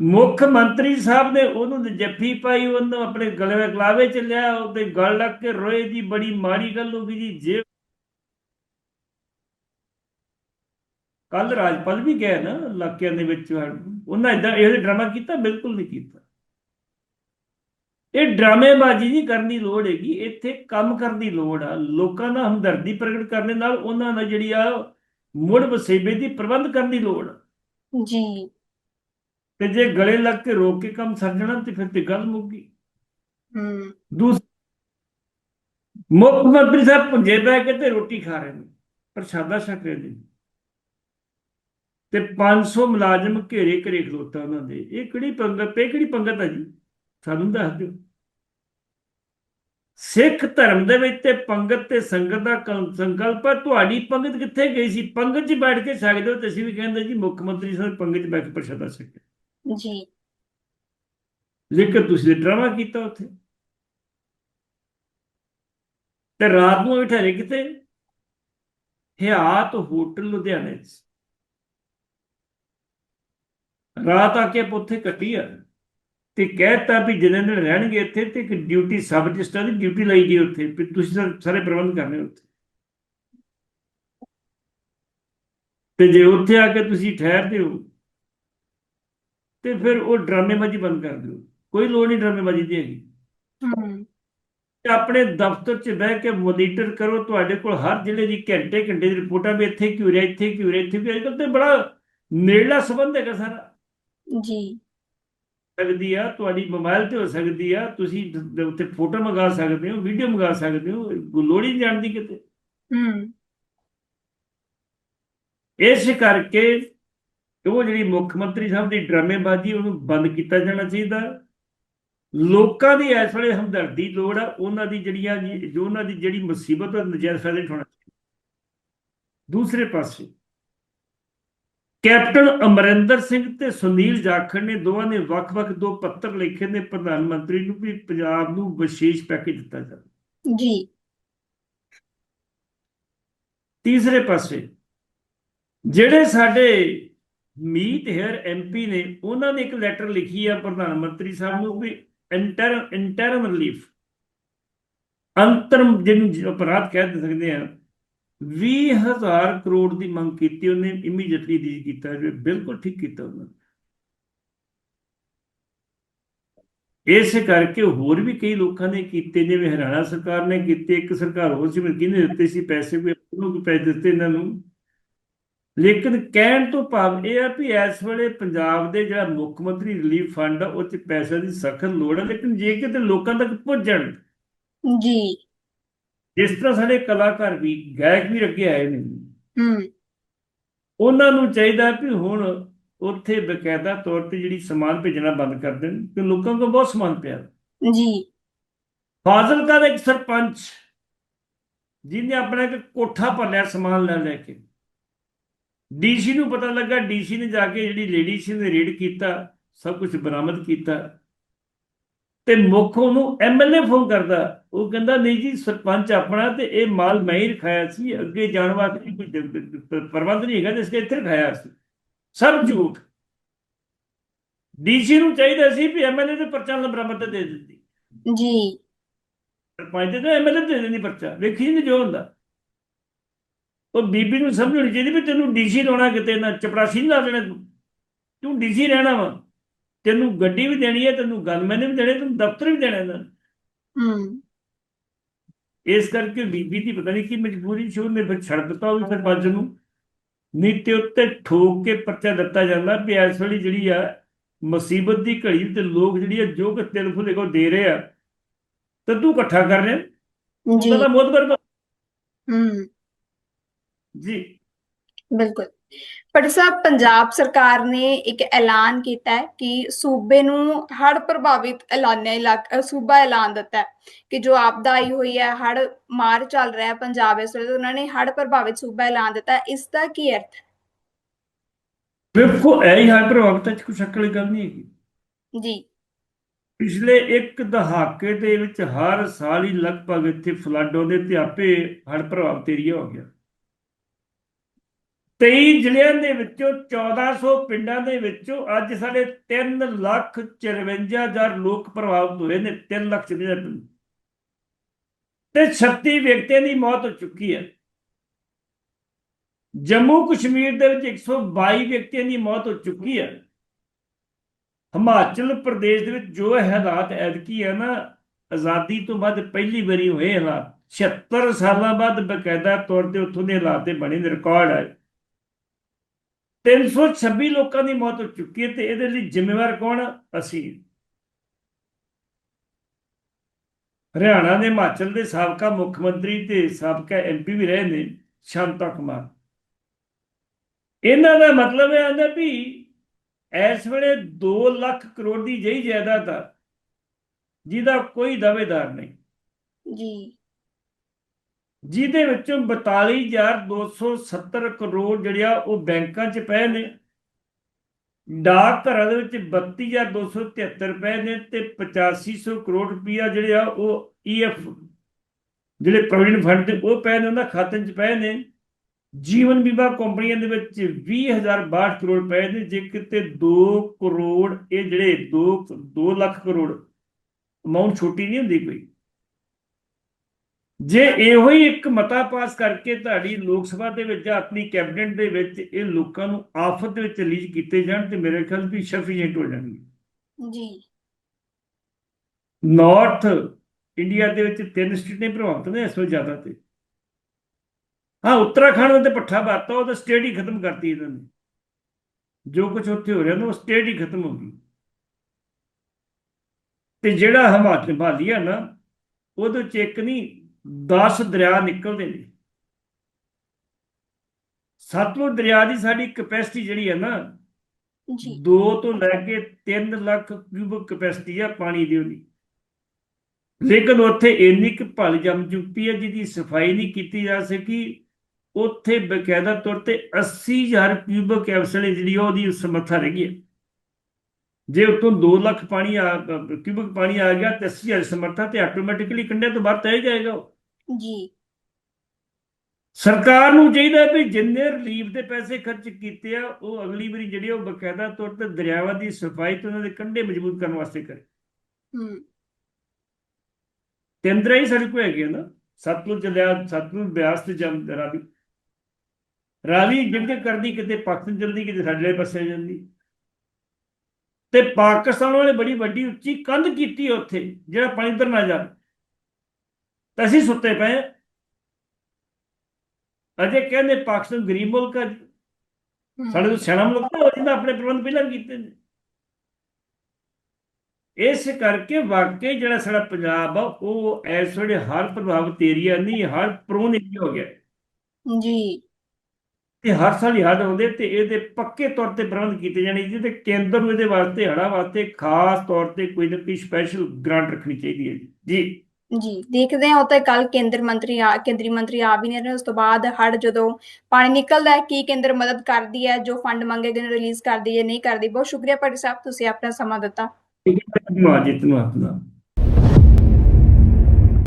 B: ਮੁੱਖ ਮੰਤਰੀ ਸਾਹਿਬ ਨੇ ਉਹਨੂੰ ਜੱਫੀ ਪਾਈ ਉਹਨੂੰ ਆਪਣੇ ਗਲੇ ਵਿੱਚ ਗਲਾਵੇ ਚ ਲਿਆ ਉਹਦੇ ਗਲ ਲੱਗ ਕੇ ਰੋਏ ਜੀ ਬੜੀ ਮਾੜੀ ਗੱਲ ਹੋ ਗਈ ਜੀ ਜੇ ਕੱਲ ਰਾਜਪਾਲ ਵੀ ਗਏ ਨਾ ਇਲਾਕਿਆਂ ਦੇ ਵਿੱਚ ਉਹਨਾਂ ਇਦਾਂ ਇਹ ਡਰਾਮਾ ਕੀਤਾ ਬਿਲਕੁਲ ਨਹੀਂ ਕੀਤਾ। ਇਹ ਡਰਾਮੇਬਾਜ਼ੀ ਨਹੀਂ ਕਰਨੀ ਲੋੜ ਹੈਗੀ ਇੱਥੇ ਕੰਮ ਕਰਨ ਦੀ ਲੋੜ ਆ ਲੋਕਾਂ ਦਾ ਹਮਦਰਦੀ ਪ੍ਰਗਟ ਕਰਨ ਦੇ ਨਾਲ ਉਹਨਾਂ ਦਾ ਜਿਹੜੀ ਆ ਮੁੜ ਵਸੇਬੇ ਦੀ ਪ੍ਰਬੰਧ ਕਰਨ ਦੀ ਲੋੜ ਆ।
A: ਜੀ।
B: ਤੇ ਜੇ ਗਲੇ ਲੱਗ ਕੇ ਰੋਕ ਕੇ ਕੰਮ ਸਰ ਜਾਣਾ ਤੇ ਫਿਰ ਤੇ ਗੱਲ ਮੁੱਕ। ਗਈ
A: ਹੂੰ।
B: ਦੂਸ ਮੁੱਖ ਮੰਤਰੀ ਸਾਹਿਬ ਪੁੰਜੇ ਬੈ ਕੇ ਤੇ ਰੋਟੀ ਖਾ ਰਹੇ ਨੇ ਪ੍ਰਸ਼ਾਦਾ ਛਕ ਰਹੇ ਨੇ। ਤੇ 500 ਮੁਲਾਜ਼ਮ ਘੇਰੇ ਘਰੇ ਖਲੋਤਾ ਉਹਨਾਂ ਦੇ। ਇਹ ਕਿਹੜੀ ਪੰਗਤ ਇਹ ਕਿਹੜੀ ਪੰਗਤ ਹੈ ਜੀ? ਸਾਨੂੰ ਦੱਸ ਦਿਓ। ਸਿੱਖ ਧਰਮ ਦੇ ਵਿੱਚ ਤੇ ਪੰਗਤ ਤੇ ਸੰਗਤ ਦਾ ਸੰਕਲਪ ਹੈ ਤੁਹਾਡੀ ਪੰਗਤ ਕਿੱਥੇ ਗਈ ਸੀ? ਪੰਗਤ 'ਚ ਬੈਠ ਕੇ ਸਕਦੇ ਹੋ ਤੇ ਅਸੀਂ ਵੀ ਕਹਿੰਦੇ ਜੀ ਮੁੱਖ ਮੰਤਰੀ ਸਾਹਿਬ ਪੰਗਤ 'ਚ ਬੈਠ ਕੇ ਪ੍ਰਸ਼ਾਦਾ ਛਕੇ
A: ਜੀ।
B: ਲੇਕਿਨ ਤੁਸੀਂ ਡਰਾਮਾ ਕੀਤਾ ਉੱਥੇ। ਤੇ ਰਾਤ ਨੂੰ ਠਹਿਰੇ ਕਿਤੇ? ਹਿਆਤ ਹੋਟਲ ਲੁਧਿਆਣੇ 'ਚ। ਰਾਤ ਆ ਕੇ ਉੱਥੇ ਕੱਟੀ ਆ। ਤੇ ਕਹਿਤਾ ਵੀ ਜਿੰਨੇ ਦਿਨ ਰਹਿਣਗੇ ਇੱਥੇ ਤੇ ਇੱਕ ਡਿਊਟੀ ਸਬ ਰਜਿਸਟਰ ਦੀ ਡਿਊਟੀ ਲਈ ਗਈ ਉੱਥੇ ਵੀ ਤੁਸੀਂ ਸਾਰੇ ਪ੍ਰਬੰਧ ਕਰਨੇ ਉੱਥੇ। ਤੇ ਜੇ ਉੱਥੇ ਆ ਕੇ ਤੁਸੀਂ ਠਹਿਰਦੇ ਹੋ ਤੇ ਫਿਰ ਉਹ ਡਰਾਮੇਬਾਜ਼ੀ ਬੰਦ ਕਰ ਦਿਓ। ਕੋਈ ਲੋੜ ਨਹੀਂ ਡਰਾਮੇਬਾਜ਼ੀ ਦੀ ਹੈਗੀ। ਤੇ ਆਪਣੇ ਦਫ਼ਤਰ 'ਚ ਬਹਿ ਕੇ ਮੋਨੀਟਰ ਕਰੋ ਤੁਹਾਡੇ ਕੋਲ ਹਰ ਜ਼ਿਲ੍ਹੇ ਦੀ ਘੰਟੇ ਘੰਟੇ ਦੀ ਰਿਪੋਰਟਾਂ ਵੀ ਇੱਥੇ ਕੀ ਹੋ ਰਿਹਾ ਇੱਥੇ ਕੀ ਹੋ ਰਿਹਾ ਇੱਥੇ ਵੀ ਅੱਜਕੱਲ ਤੇ ਬੜਾ ਨੇੜਲਾ ਸੰਬੰਧ ਹੈਗਾ ਸਾਰਾ।
A: ਜੀ।
B: ਸਕਦੀ ਆ ਤੁਹਾਡੀ ਮੋਬਾਈਲ ਤੇ ਹੋ ਸਕਦੀ ਆ ਤੁਸੀਂ ਦ- ਦ- ਉੱਤੇ ਫੋਟੋ ਮੰਗਾ ਸਕਦੇ ਹੋ ਵੀਡੀਓ ਮੰਗਾ ਸਕਦੇ ਹੋ ਲੋੜ ਹੀ ਨਹੀਂ ਜਾਣ ਦੀ ਕਿਤੇ।
A: ਹਮ
B: ਇਸ ਕਰਕੇ ਉਹ ਜਿਹੜੀ ਮੁੱਖ ਮੰਤਰੀ ਸਾਹਿਬ ਦੀ ਡਰਾਮੇਬਾਜ਼ੀ ਉਹਨੂੰ ਬੰਦ ਕੀਤਾ ਜਾਣਾ ਚਾਹੀਦਾ। ਲੋਕਾਂ ਦੀ ਇਸ ਵੇਲੇ ਹਮਦਰਦੀ ਲੋੜ ਆ ਉਹਨਾਂ ਦੀ ਜਿਹੜੀਆਂ ਜੀ- ਉਹਨਾਂ ਦੀ ਜਿਹੜੀ ਮੁਸੀਬਤ ਉਹ ਨਜਾਇਜ਼ ਫਾਇਦਾ ਉਠਾਉਣਾ ਚਾਹੀਦਾ। ਦੂਸਰੇ ਪਾਸੇ ਕੈਪਟਨ ਅਮਰਿੰਦਰ ਸਿੰਘ ਤੇ ਸੁਨੀਲ ਜਾਖੜ ਨੇ ਦੋਵਾਂ ਨੇ ਵੱਖ-ਵੱਖ ਦੋ ਪੱਤਰ ਲਿਖੇ ਨੇ ਪ੍ਰਧਾਨ ਮੰਤਰੀ ਨੂੰ ਵੀ ਪੰਜਾਬ ਨੂੰ ਵਿਸ਼ੇਸ਼ ਪੈਕੇਜ ਦਿੱਤਾ ਜਾਵੇ।
A: ਜੀ।
B: ਤੀਸਰੇ ਪਾਸੇ ਜਿਹੜੇ ਸਾਡੇ ਮੀਤ ਹੇਅਰ ਐਮਪੀ ਨੇ ਉਹਨਾਂ ਨੇ ਇੱਕ ਲੈਟਰ ਲਿਖੀ ਆ ਪ੍ਰਧਾਨ ਮੰਤਰੀ ਸਾਹਿਬ ਨੂੰ ਵੀ ਇੰਟਰ ਇੰਟਰਮ ਰਿਲੀਫ ਅੰਤਰਮ ਜਿਹਨੂੰ ਅਪਰਾਧ ਕਹਿ ਦੇ ਸਕਦੇ ਆ 20000 ਕਰੋੜ ਦੀ ਮੰਗ ਕੀਤੀ, ਉਹਨੇ ਇਮੀਡੀਏਟਲੀ ਦੀ ਕੀਤਾ, ਜੋ ਬਿਲਕੁਲ ਠੀਕ ਕੀਤਾ ਉਹਨਾਂ। ਇਸ ਕਰਕੇ ਹੋਰ ਵੀ ਕਈ ਲੋਕਾਂ ਨੇ ਕੀਤੇ, ਜਿਵੇਂ ਹਰਿਆਣਾ ਸਰਕਾਰ ਨੇ ਕੀਤੇ, ਇੱਕ ਸਰਕਾਰ ਹੋਰ ਸੀ ਕਿਹਨੇ ਦਿੱਤੇ ਸੀ ਪੈਸੇ, ਕੋਈ ਉਹਨੂੰ ਕੋਈ ਪੈਸੇ ਦਿੱਤੇ ਇਹਨਾਂ ਨੂੰ। ਲੇਕਿਨ ਕਹਿਣ ਤੋਂ ਭਾਵ ਇਹ ਆ ਵੀ ਇਸ ਵੇਲੇ ਪੰਜਾਬ ਦੇ ਜਿਹੜਾ ਮੁੱਖ ਮੰਤਰੀ ਰਿਲੀਫ ਫੰਡ ਆ, ਉਹ 'ਚ ਪੈਸੇ ਦੀ ਸਖਤ ਲੋੜ ਹੈ ਲੇਕਿਨ ਜੇ ਕਿਤੇ ਲੋਕਾਂ ਤੱਕ ਪਹੁੰਚਣ
A: ਜੀ।
B: ਜਿਸ ਤਰ੍ਹਾਂ ਸਾਡੇ ਕਲਾਕਾਰ ਵੀ ਗਾਇਕ ਵੀ ਅੱਗੇ ਆਏ ਨੇ
A: ਹਮ
B: ਉਹਨਾਂ ਨੂੰ ਚਾਹੀਦਾ ਵੀ ਹੁਣ ਉੱਥੇ ਬਕਾਇਦਾ ਤੌਰ ਤੇ ਜਿਹੜੀ ਸਮਾਨ ਭੇਜਣਾ ਬੰਦ ਕਰ ਦੇਣ ਕਿ ਲੋਕਾਂ ਕੋਲ ਬਹੁਤ ਸਮਾਨ ਪਿਆ।
A: ਜੀ।
B: ਫਾਜ਼ਿਲਕਾ ਦਾ ਇੱਕ ਸਰਪੰਚ ਜਿਹਨੇ ਆਪਣਾ ਇੱਕ ਕੋਠਾ ਭਰਿਆ ਸਮਾਨ ਲੈ ਲੈ ਕੇ ਡੀਸੀ ਨੂੰ ਪਤਾ ਲੱਗਾ ਡੀਸੀ ਨੇ ਜਾ ਕੇ ਜਿਹੜੀ ਲੇਡੀ ਸੀ ਨੇ ਰੇਡ ਕੀਤਾ ਸਭ ਕੁਝ ਬਰਾਮਦ ਕੀਤਾ ਤੇ ਮੁੱਖ ਉਹਨੂੰ ਐਮਐਲਏ ਫੋਨ ਕਰਦਾ ਉਹ ਕਹਿੰਦਾ ਨਹੀਂ ਜੀ ਸਰਪੰਚ ਆਪਣਾ ਤੇ ਇਹ ਮਾਲ ਮੈਂ ਹੀ ਰਖਾਇਆ ਸੀ ਅੱਗੇ ਜਾਣ ਵਾਸਤੇ ਕੋਈ ਪ੍ਰਬੰਧ ਨਹੀਂ ਹੈਗਾ ਜਿਸ ਕੇ ਇੱਥੇ ਰਖਾਇਆ ਸੀ। ਸਭ ਝੂਠ। ਡੀਸੀ ਨੂੰ ਚਾਹੀਦਾ ਸੀ ਵੀ ਐਮਐਲਏ ਦੇ ਪਰਚਾ ਬਰਾਮਦ ਦੇ ਦਿੱਤੀ
A: ਜੀ।
B: ਸਰਪੰਚ ਦੇ ਐਮਐਲਏ ਦੇ ਦੇਣੀ ਪਰਚਾ ਵੇਖੀ ਨਹੀਂ ਜੋ ਹੁੰਦਾ। ਉਹ ਬੀਬੀ ਨੂੰ ਸਮਝਣੀ ਚਾਹੀਦੀ ਵੀ ਤੈਨੂੰ ਡੀਸੀ ਲਾਉਣਾ ਕਿਤੇ ਨਾ ਚਪੜਾਸੀ ਨਹੀਂ ਲਾ ਦੇਣਾ ਤੂੰ। ਤੂੰ ਡੀਸੀ ਰਹਿਣਾ ਵਾ। ਤੈਨੂੰ ਗੱਡੀ ਵੀ ਦੇਣੀ ਹੈ ਤੈਨੂੰ ਗਨਮੈਨ ਵੀ ਦੇਣੇ ਤੈਨੂੰ ਦਫ਼ਤਰ ਵੀ ਦੇਣਾ ਇਹਨਾਂ ਨੇ। ਇਸ ਕਰਕੇ ਬੀਬੀ ਦੀ ਪਤਾ ਨਹੀਂ ਕੀ ਮਜਬੂਰੀ ਸੀ ਉਹਨੇ ਫਿਰ ਛੱਡ ਦਿੱਤਾ ਉਹ ਸਰਪੰਚ ਨੂੰ। ਨਹੀਂ ਤੇ ਉੱਤੇ ਠੋਕ ਕੇ ਪਰਚਾ ਦਿੱਤਾ ਜਾਂਦਾ ਵੀ ਇਸ ਵੇਲੇ ਜਿਹੜੀ ਆ ਮੁਸੀਬਤ ਦੀ ਘੜੀ ਤੇ ਲੋਕ ਜਿਹੜੀ ਆ ਜੋ ਕਿ ਤਿਲ ਫੁਲੇ ਕੋ ਦੇ ਰਹੇ ਆ ਤੇ ਤੂੰ ਇਕੱਠਾ ਕਰ ਰਿਹਾ
A: ਜੀ।
B: ਉਹਦਾ ਬਹੁਤ ਕਰ
A: ਹਮ
B: ਜੀ।
A: ਬਿਲਕੁਲ। ਪਰ ਸਾਹਿਬ ਪੰਜਾਬ ਸਰਕਾਰ ਨੇ ਇੱਕ ਐਲਾਨ ਕੀਤਾ ਹੈ ਕਿ ਸੂਬੇ ਨੂੰ ਹੜ੍ਹ ਪ੍ਰਭਾਵਿਤ ਐਲਾਨਿਆ ਇਲਾਕਾ ਸੂਬਾ ਐਲਾਨ ਦਿੱਤਾ ਹੈ ਕਿ ਜੋ ਆਪਦਾ ਆਈ ਹੋਈ ਹੈ ਹੜ੍ਹ ਮਾਰ ਚੱਲ ਰਿਹਾ ਹੈ ਪੰਜਾਬ ਇਸ ਵੇਲੇ ਉਹਨਾਂ ਨੇ ਹੜ੍ਹ ਪ੍ਰਭਾਵਿਤ ਸੂਬਾ ਐਲਾਨ ਦਿੱਤਾ ਹੈ। ਇਸ ਦਾ ਕੀ ਅਰਥ ਹੈ?
B: ਵੇਖੋ ਇਹ ਹਾਈ ਪ੍ਰਭਾਵਤਾ ਚ ਕੋਈ ਸ਼ੱਕ ਵਾਲੀ ਗੱਲ ਨਹੀਂ ਹੈਗੀ।
A: ਜੀ।
B: ਪਿਛਲੇ ਇੱਕ ਦਹਾਕੇ ਦੇ ਵਿੱਚ ਹਰ ਸਾਲ ਹੀ ਲਗਭਗ ਇੱਥੇ ਫਲੱਡ ਆਉਂਦੇ ਤੇ ਆਪੇ ਹੜ੍ਹ ਪ੍ਰਭਾਵਿਤ ਏਰੀਆ ਹੋ ਗਿਆ। 23 ਜ਼ਿਲ੍ਹਿਆਂ ਦੇ ਵਿੱਚੋਂ 1400 ਪਿੰਡਾਂ ਦੇ ਵਿੱਚੋਂ ਅੱਜ ਸਾਡੇ 3 ਲੱਖ 54 ਹਜ਼ਾਰ ਲੋਕ ਪ੍ਰਭਾਵਿਤ ਹੋਏ ਨੇ 3 ਲੱਖ 54 ਤੇ 36 ਵਿਅਕਤੀਆਂ ਦੀ ਮੌਤ ਹੋ ਚੁੱਕੀ ਹੈ। ਜੰਮੂ ਕਸ਼ਮੀਰ ਦੇ ਵਿੱਚ 122 ਵਿਅਕਤੀਆਂ ਦੀ ਮੌਤ ਹੋ ਚੁੱਕੀ ਹੈ। ਹਿਮਾਚਲ ਪ੍ਰਦੇਸ਼ ਦੇ ਵਿੱਚ ਜੋ ਹਾਲਾਤ ਐਤਕੀ ਹੈ ਨਾ, ਆਜ਼ਾਦੀ ਤੋਂ ਬਾਅਦ ਪਹਿਲੀ ਵਾਰੀ ਹੋਏ ਹਾਲਾਤ 76 ਸਾਲਾਂ ਬਾਅਦ ਬਕਾਇਦਾ ਤੌਰ ਤੇ ਉੱਥੋਂ ਦੇ ਹਾਲਾਤ ਤੇ ਬਣੇ ਰਿਕਾਰਡ ਹੈ। 326 ਲੋਕਾਂ ਦੀ ਮੌਤ ਹੋ ਚੁੱਕੀ ਹੈ ਤੇ ਇਹਦੇ ਲਈ ਜ਼ਿੰਮੇਵਾਰ ਕੌਣ ਅਸੀਂ। ਹਰਿਆਣਾ ਦੇ ਹਿਮਾਚਲ ਦੇ ਸਾਬਕਾ ਮੁੱਖ ਮੰਤਰੀ ਤੇ ਸਾਬਕਾ ਐਮਪੀ ਵੀ ਰਹੇ ਨੇ, ਸ਼ਾਂਤਾ ਕੁਮਾਰ। ਇਹਨਾਂ ਦਾ ਮਤਲਬ ਇਹ ਆਂਦਾ ਵੀ ਇਸ ਵੇਲੇ 2 ਲੱਖ ਕਰੋੜ ਦੀ ਜਈ ਜਾਇਦਾਦ ਆ, ਜਿਹਦਾ ਕੋਈ ਦਾਅਵੇਦਾਰ ਨਹੀਂ।
A: ਜੀ।
B: ਜਿਹਦੇ ਵਿੱਚੋਂ 42270 ਕਰੋੜ ਜਿਹੜਿਆ ਉਹ ਬੈਂਕਾਂ 'ਚ ਪਏ ਨੇ। ਡਾਕ ਘਰਾਂ ਦੇ ਵਿੱਚ 32273 ਪਏ ਨੇ ਤੇ 8500 ਕਰੋੜ ਰੁਪਈਆ ਜਿਹੜੇ ਆ ਉਹ ਈਐਫ ਜਿਹੜੇ ਪ੍ਰੋਵੀਡੈਂਟ ਫੰਡ ਤੇ ਉਹ ਪਏ ਨੇ, ਉਹਨਾਂ ਖਾਤਿਆਂ 'ਚ ਪਏ ਨੇ। ਜੀਵਨ ਬੀਮਾ ਕੰਪਨੀਆਂ ਦੇ ਵਿੱਚ 20062 ਕਰੋੜ ਪਏ ਨੇ, ਜੇ ਕਿਤੇ 2 ਕਰੋੜ, ਇਹ ਜਿਹੜੇ 2 2 ਲੱਖ ਕਰੋੜ ਅਮਾਉਂਟ ਛੋਟੀ ਨਹੀਂ ਹੁੰਦੀ ਕੋਈ। ਜੇ ਇਹੋ ਹੀ ਇੱਕ ਮਤਾ ਪਾਸ ਕਰਕੇ ਤੁਹਾਡੀ ਲੋਕ ਸਭਾ ਦੇ ਵਿੱਚ ਜਾਂ ਆਪਣੀ ਕੈਬਨਿਟ ਦੇ ਵਿੱਚ ਇਹ ਲੋਕਾਂ ਨੂੰ ਆਫਤ ਦੇ ਵਿੱਚ ਰਿਲੀਜ਼ ਕੀਤੇ ਜਾਣ ਤੇ ਮੇਰੇ ਖਿਆਲ ਵੀ ਸਫੀਸ਼ੀਐਂਟ ਹੋ ਜਾਣਗੇ।
A: ਜੀ।
B: ਨਾਰਥ ਇੰਡੀਆ ਦੇ ਵਿੱਚ ਤਿੰਨ ਸਟੇਟਾਂ ਪ੍ਰਭਾਵਿਤ ਨੇ ਇਸ ਤੋਂ ਜ਼ਿਆਦਾ ਤੇ। ਹਾਂ ਉੱਤਰਾਖੰਡ ਦੇ ਪੱਠਾ ਬਾਤਾ ਉਹ ਤਾਂ ਸਟੇਟ ਹੀ ਖਤਮ ਕਰਤੀ ਇਹਨਾਂ ਨੇ। ਜੋ ਕੁਝ ਉੱਥੇ ਹੋ ਰਿਹਾ ਨਾ ਉਹ ਸਟੇਟ ਹੀ ਖਤਮ ਹੋ ਗਈ। ਤੇ ਜਿਹੜਾ ਹਿਮਾਚਲ ਹਿਮਾਲੀ ਆ ਨਾ ਉਹਦੇ ਚ ਇੱਕ ਨਹੀਂ 10 ਦਰਿਆ ਨਿਕਲਦੇ ਨੇ। ਸਤਲੁਜ ਦਰਿਆ ਦੀ ਸਾਡੀ ਕਪੈਸਿਟੀ ਜਿਹੜੀ ਹੈ ਨਾ
A: ਜੀ।
B: 2 ਤੋਂ ਲੈ ਕੇ 3 ਲੱਖ ਕਿਊਬਿਕ ਕਪੈਸਿਟੀ ਆ ਪਾਣੀ ਦੀ ਉਹਦੀ। ਲੇਕਿਨ ਉੱਥੇ ਇੰਨੀ ਕੁ ਭਲ ਜੰਮ ਚੁੱਕੀ ਹੈ ਜਿਹਦੀ ਸਫ਼ਾਈ ਨਹੀਂ ਕੀਤੀ ਜਾ ਸਕੀ ਉੱਥੇ ਬਕਾਇਦਾ ਤੌਰ ਤੇ 80000 ਕਿਊਬਿਕ ਐਫਸਲ ਜਿਹੜੀ ਉਹਦੀ ਸਮਰੱਥਾ ਰਹਿ ਹੈ। ਜੇ ਉਤੋਂ 2 ਲੱਖ ਪਾਣੀ ਆ ਕਿਊਬਿਕ ਪਾਣੀ ਆ ਗਿਆ ਤੇ 80000 ਸਮਰੱਥਾ ਤੇ ਆਟੋਮੈਟਿਕਲੀ ਕੰਢੇ ਤੋਂ ਬਾਹਰ ਤੈ ਜਾਏਗਾ ਉਹ।
A: ਜੀ।
B: ਸਰਕਾਰ ਨੂੰ ਚਾਹੀਦਾ ਹੈ ਵੀ ਜਿੰਨੇ ਰਿਲੀਫ ਦੇ ਪੈਸੇ ਖਰਚ ਕੀਤੇ ਆ ਉਹ ਅਗਲੀ ਵਾਰੀ ਜਿਹੜੀ ਉਹ ਬਕਾਇਦਾ ਤੌਰ ਤੇ ਦਰਿਆਵਾਂ ਦੀ ਸਫ਼ਾਈ ਤੇ ਉਹਨਾਂ ਦੇ ਕੰਢੇ ਮਜ਼ਬੂਤ ਕਰਨ ਵਾਸਤੇ ਕਰੇ।
A: ਹਮ
B: ਤਿੰਨ ਹੀ ਸਾਡੇ ਕੋਲ ਹੈਗੇ ਨਾ ਸਤਲੁਜ ਦਰਿਆ ਸਤਲੁਜ ਬਿਆਸ ਤੇ ਜਮ ਰਾਵੀ। ਰਾਵੀ ਜਿੰਦੇ ਕਰਦੀ ਕਿਤੇ ਪਾਕਿਸਤਾਨ ਜਲਦੀ ਕਿਤੇ ਸਾਡੇ ਪਾਸੇ ਜਾਂਦੀ। ਤੇ ਪਾਕਿਸਤਾਨ ਵਾਲੇ ਬੜੀ ਵੱਡੀ ਉੱਚੀ ਕੰਧ ਕੀਤੀ ਉੱਥੇ ਜਿਹੜਾ ਪਾਣੀ ਉੱਧਰ ਨਾ ਜਾਵੇ। ਤਾਂ ਅਸੀਂ ਸੁੱਤੇ ਪਏ ਹਾਂ। ਅਜੇ ਕਹਿੰਦੇ ਪਾਕਿਸਤਾਨ ਗਰੀਬ ਮੁਲਕ ਹੈ ਸਾਡੇ ਤੋਂ ਸਿਆਣਾ ਮੁਲਕ ਨਾ ਉਹਦਾ ਆਪਣੇ ਪ੍ਰਬੰਧ ਪਹਿਲਾਂ ਕੀਤੇ ਨੇ। ਇਸ ਕਰਕੇ ਵਾਕਈ ਜਿਹੜਾ ਸਾਡਾ ਪੰਜਾਬ ਆ ਉਹ ਇਸ ਵੇਲੇ ਹਰ ਪ੍ਰਭਾਵਿਤ ਏਰੀਆ ਨਹੀਂ ਹਰ ਪ੍ਰੋਨ ਏਰੀਆ ਹੋ ਗਿਆ।
A: ਜੀ।
B: ਤੇ ਹਰ ਸਾਲ ਹੀ ਹੜ੍ਹ ਆਉਂਦੇ ਤੇ ਇਹਦੇ ਪੱਕੇ ਤੌਰ ਤੇ ਪ੍ਰਬੰਧ ਕੀਤੇ ਜਾਣੇ ਜਿਹਦੇ ਕੇਂਦਰ ਨੂੰ ਇਹਦੇ ਵਾਸਤੇ ਹੜ੍ਹਾਂ ਵਾਸਤੇ ਖਾਸ ਤੌਰ ਤੇ ਕੋਈ ਨਾ ਕੋਈ ਸਪੈਸ਼ਲ ਗ੍ਰਾਂਟ ਰੱਖਣੀ ਚਾਹੀਦੀ ਹੈ ਜੀ। ਜੀ।
A: ਜੀ ਦੇਖਦੇ ਹਾਂ ਉਹ ਤਾਂ ਕੱਲ ਕੇਂਦਰ ਮੰਤਰੀ ਆ ਕੇਂਦਰੀ ਮੰਤਰੀ ਆ ਵੀ ਨੇ ਰਹੇ ਉਸ ਤੋਂ ਬਾਅਦ ਹੜ ਜਦੋਂ ਪਾਣੀ ਨਿਕਲਦਾ ਹੈ ਕੀ ਕੇਂਦਰ ਮਦਦ ਕਰਦੀ ਹੈ ਜੋ ਫੰਡ ਮੰਗੇ ਗਏ ਨੇ ਰਿਲੀਜ਼ ਕਰਦੀ ਹੈ ਨਹੀਂ ਕਰਦੀ ਬਹੁਤ ਸ਼ੁਕਰੀਆ ਭਾਟੀ ਸਾਹਿਬ ਤੁਸੀਂ ਆਪਣਾ ਸਮਾਂ ਦਿੱਤਾ।
B: ਮਾਜਿਤ ਨੂੰ ਆਪਣਾ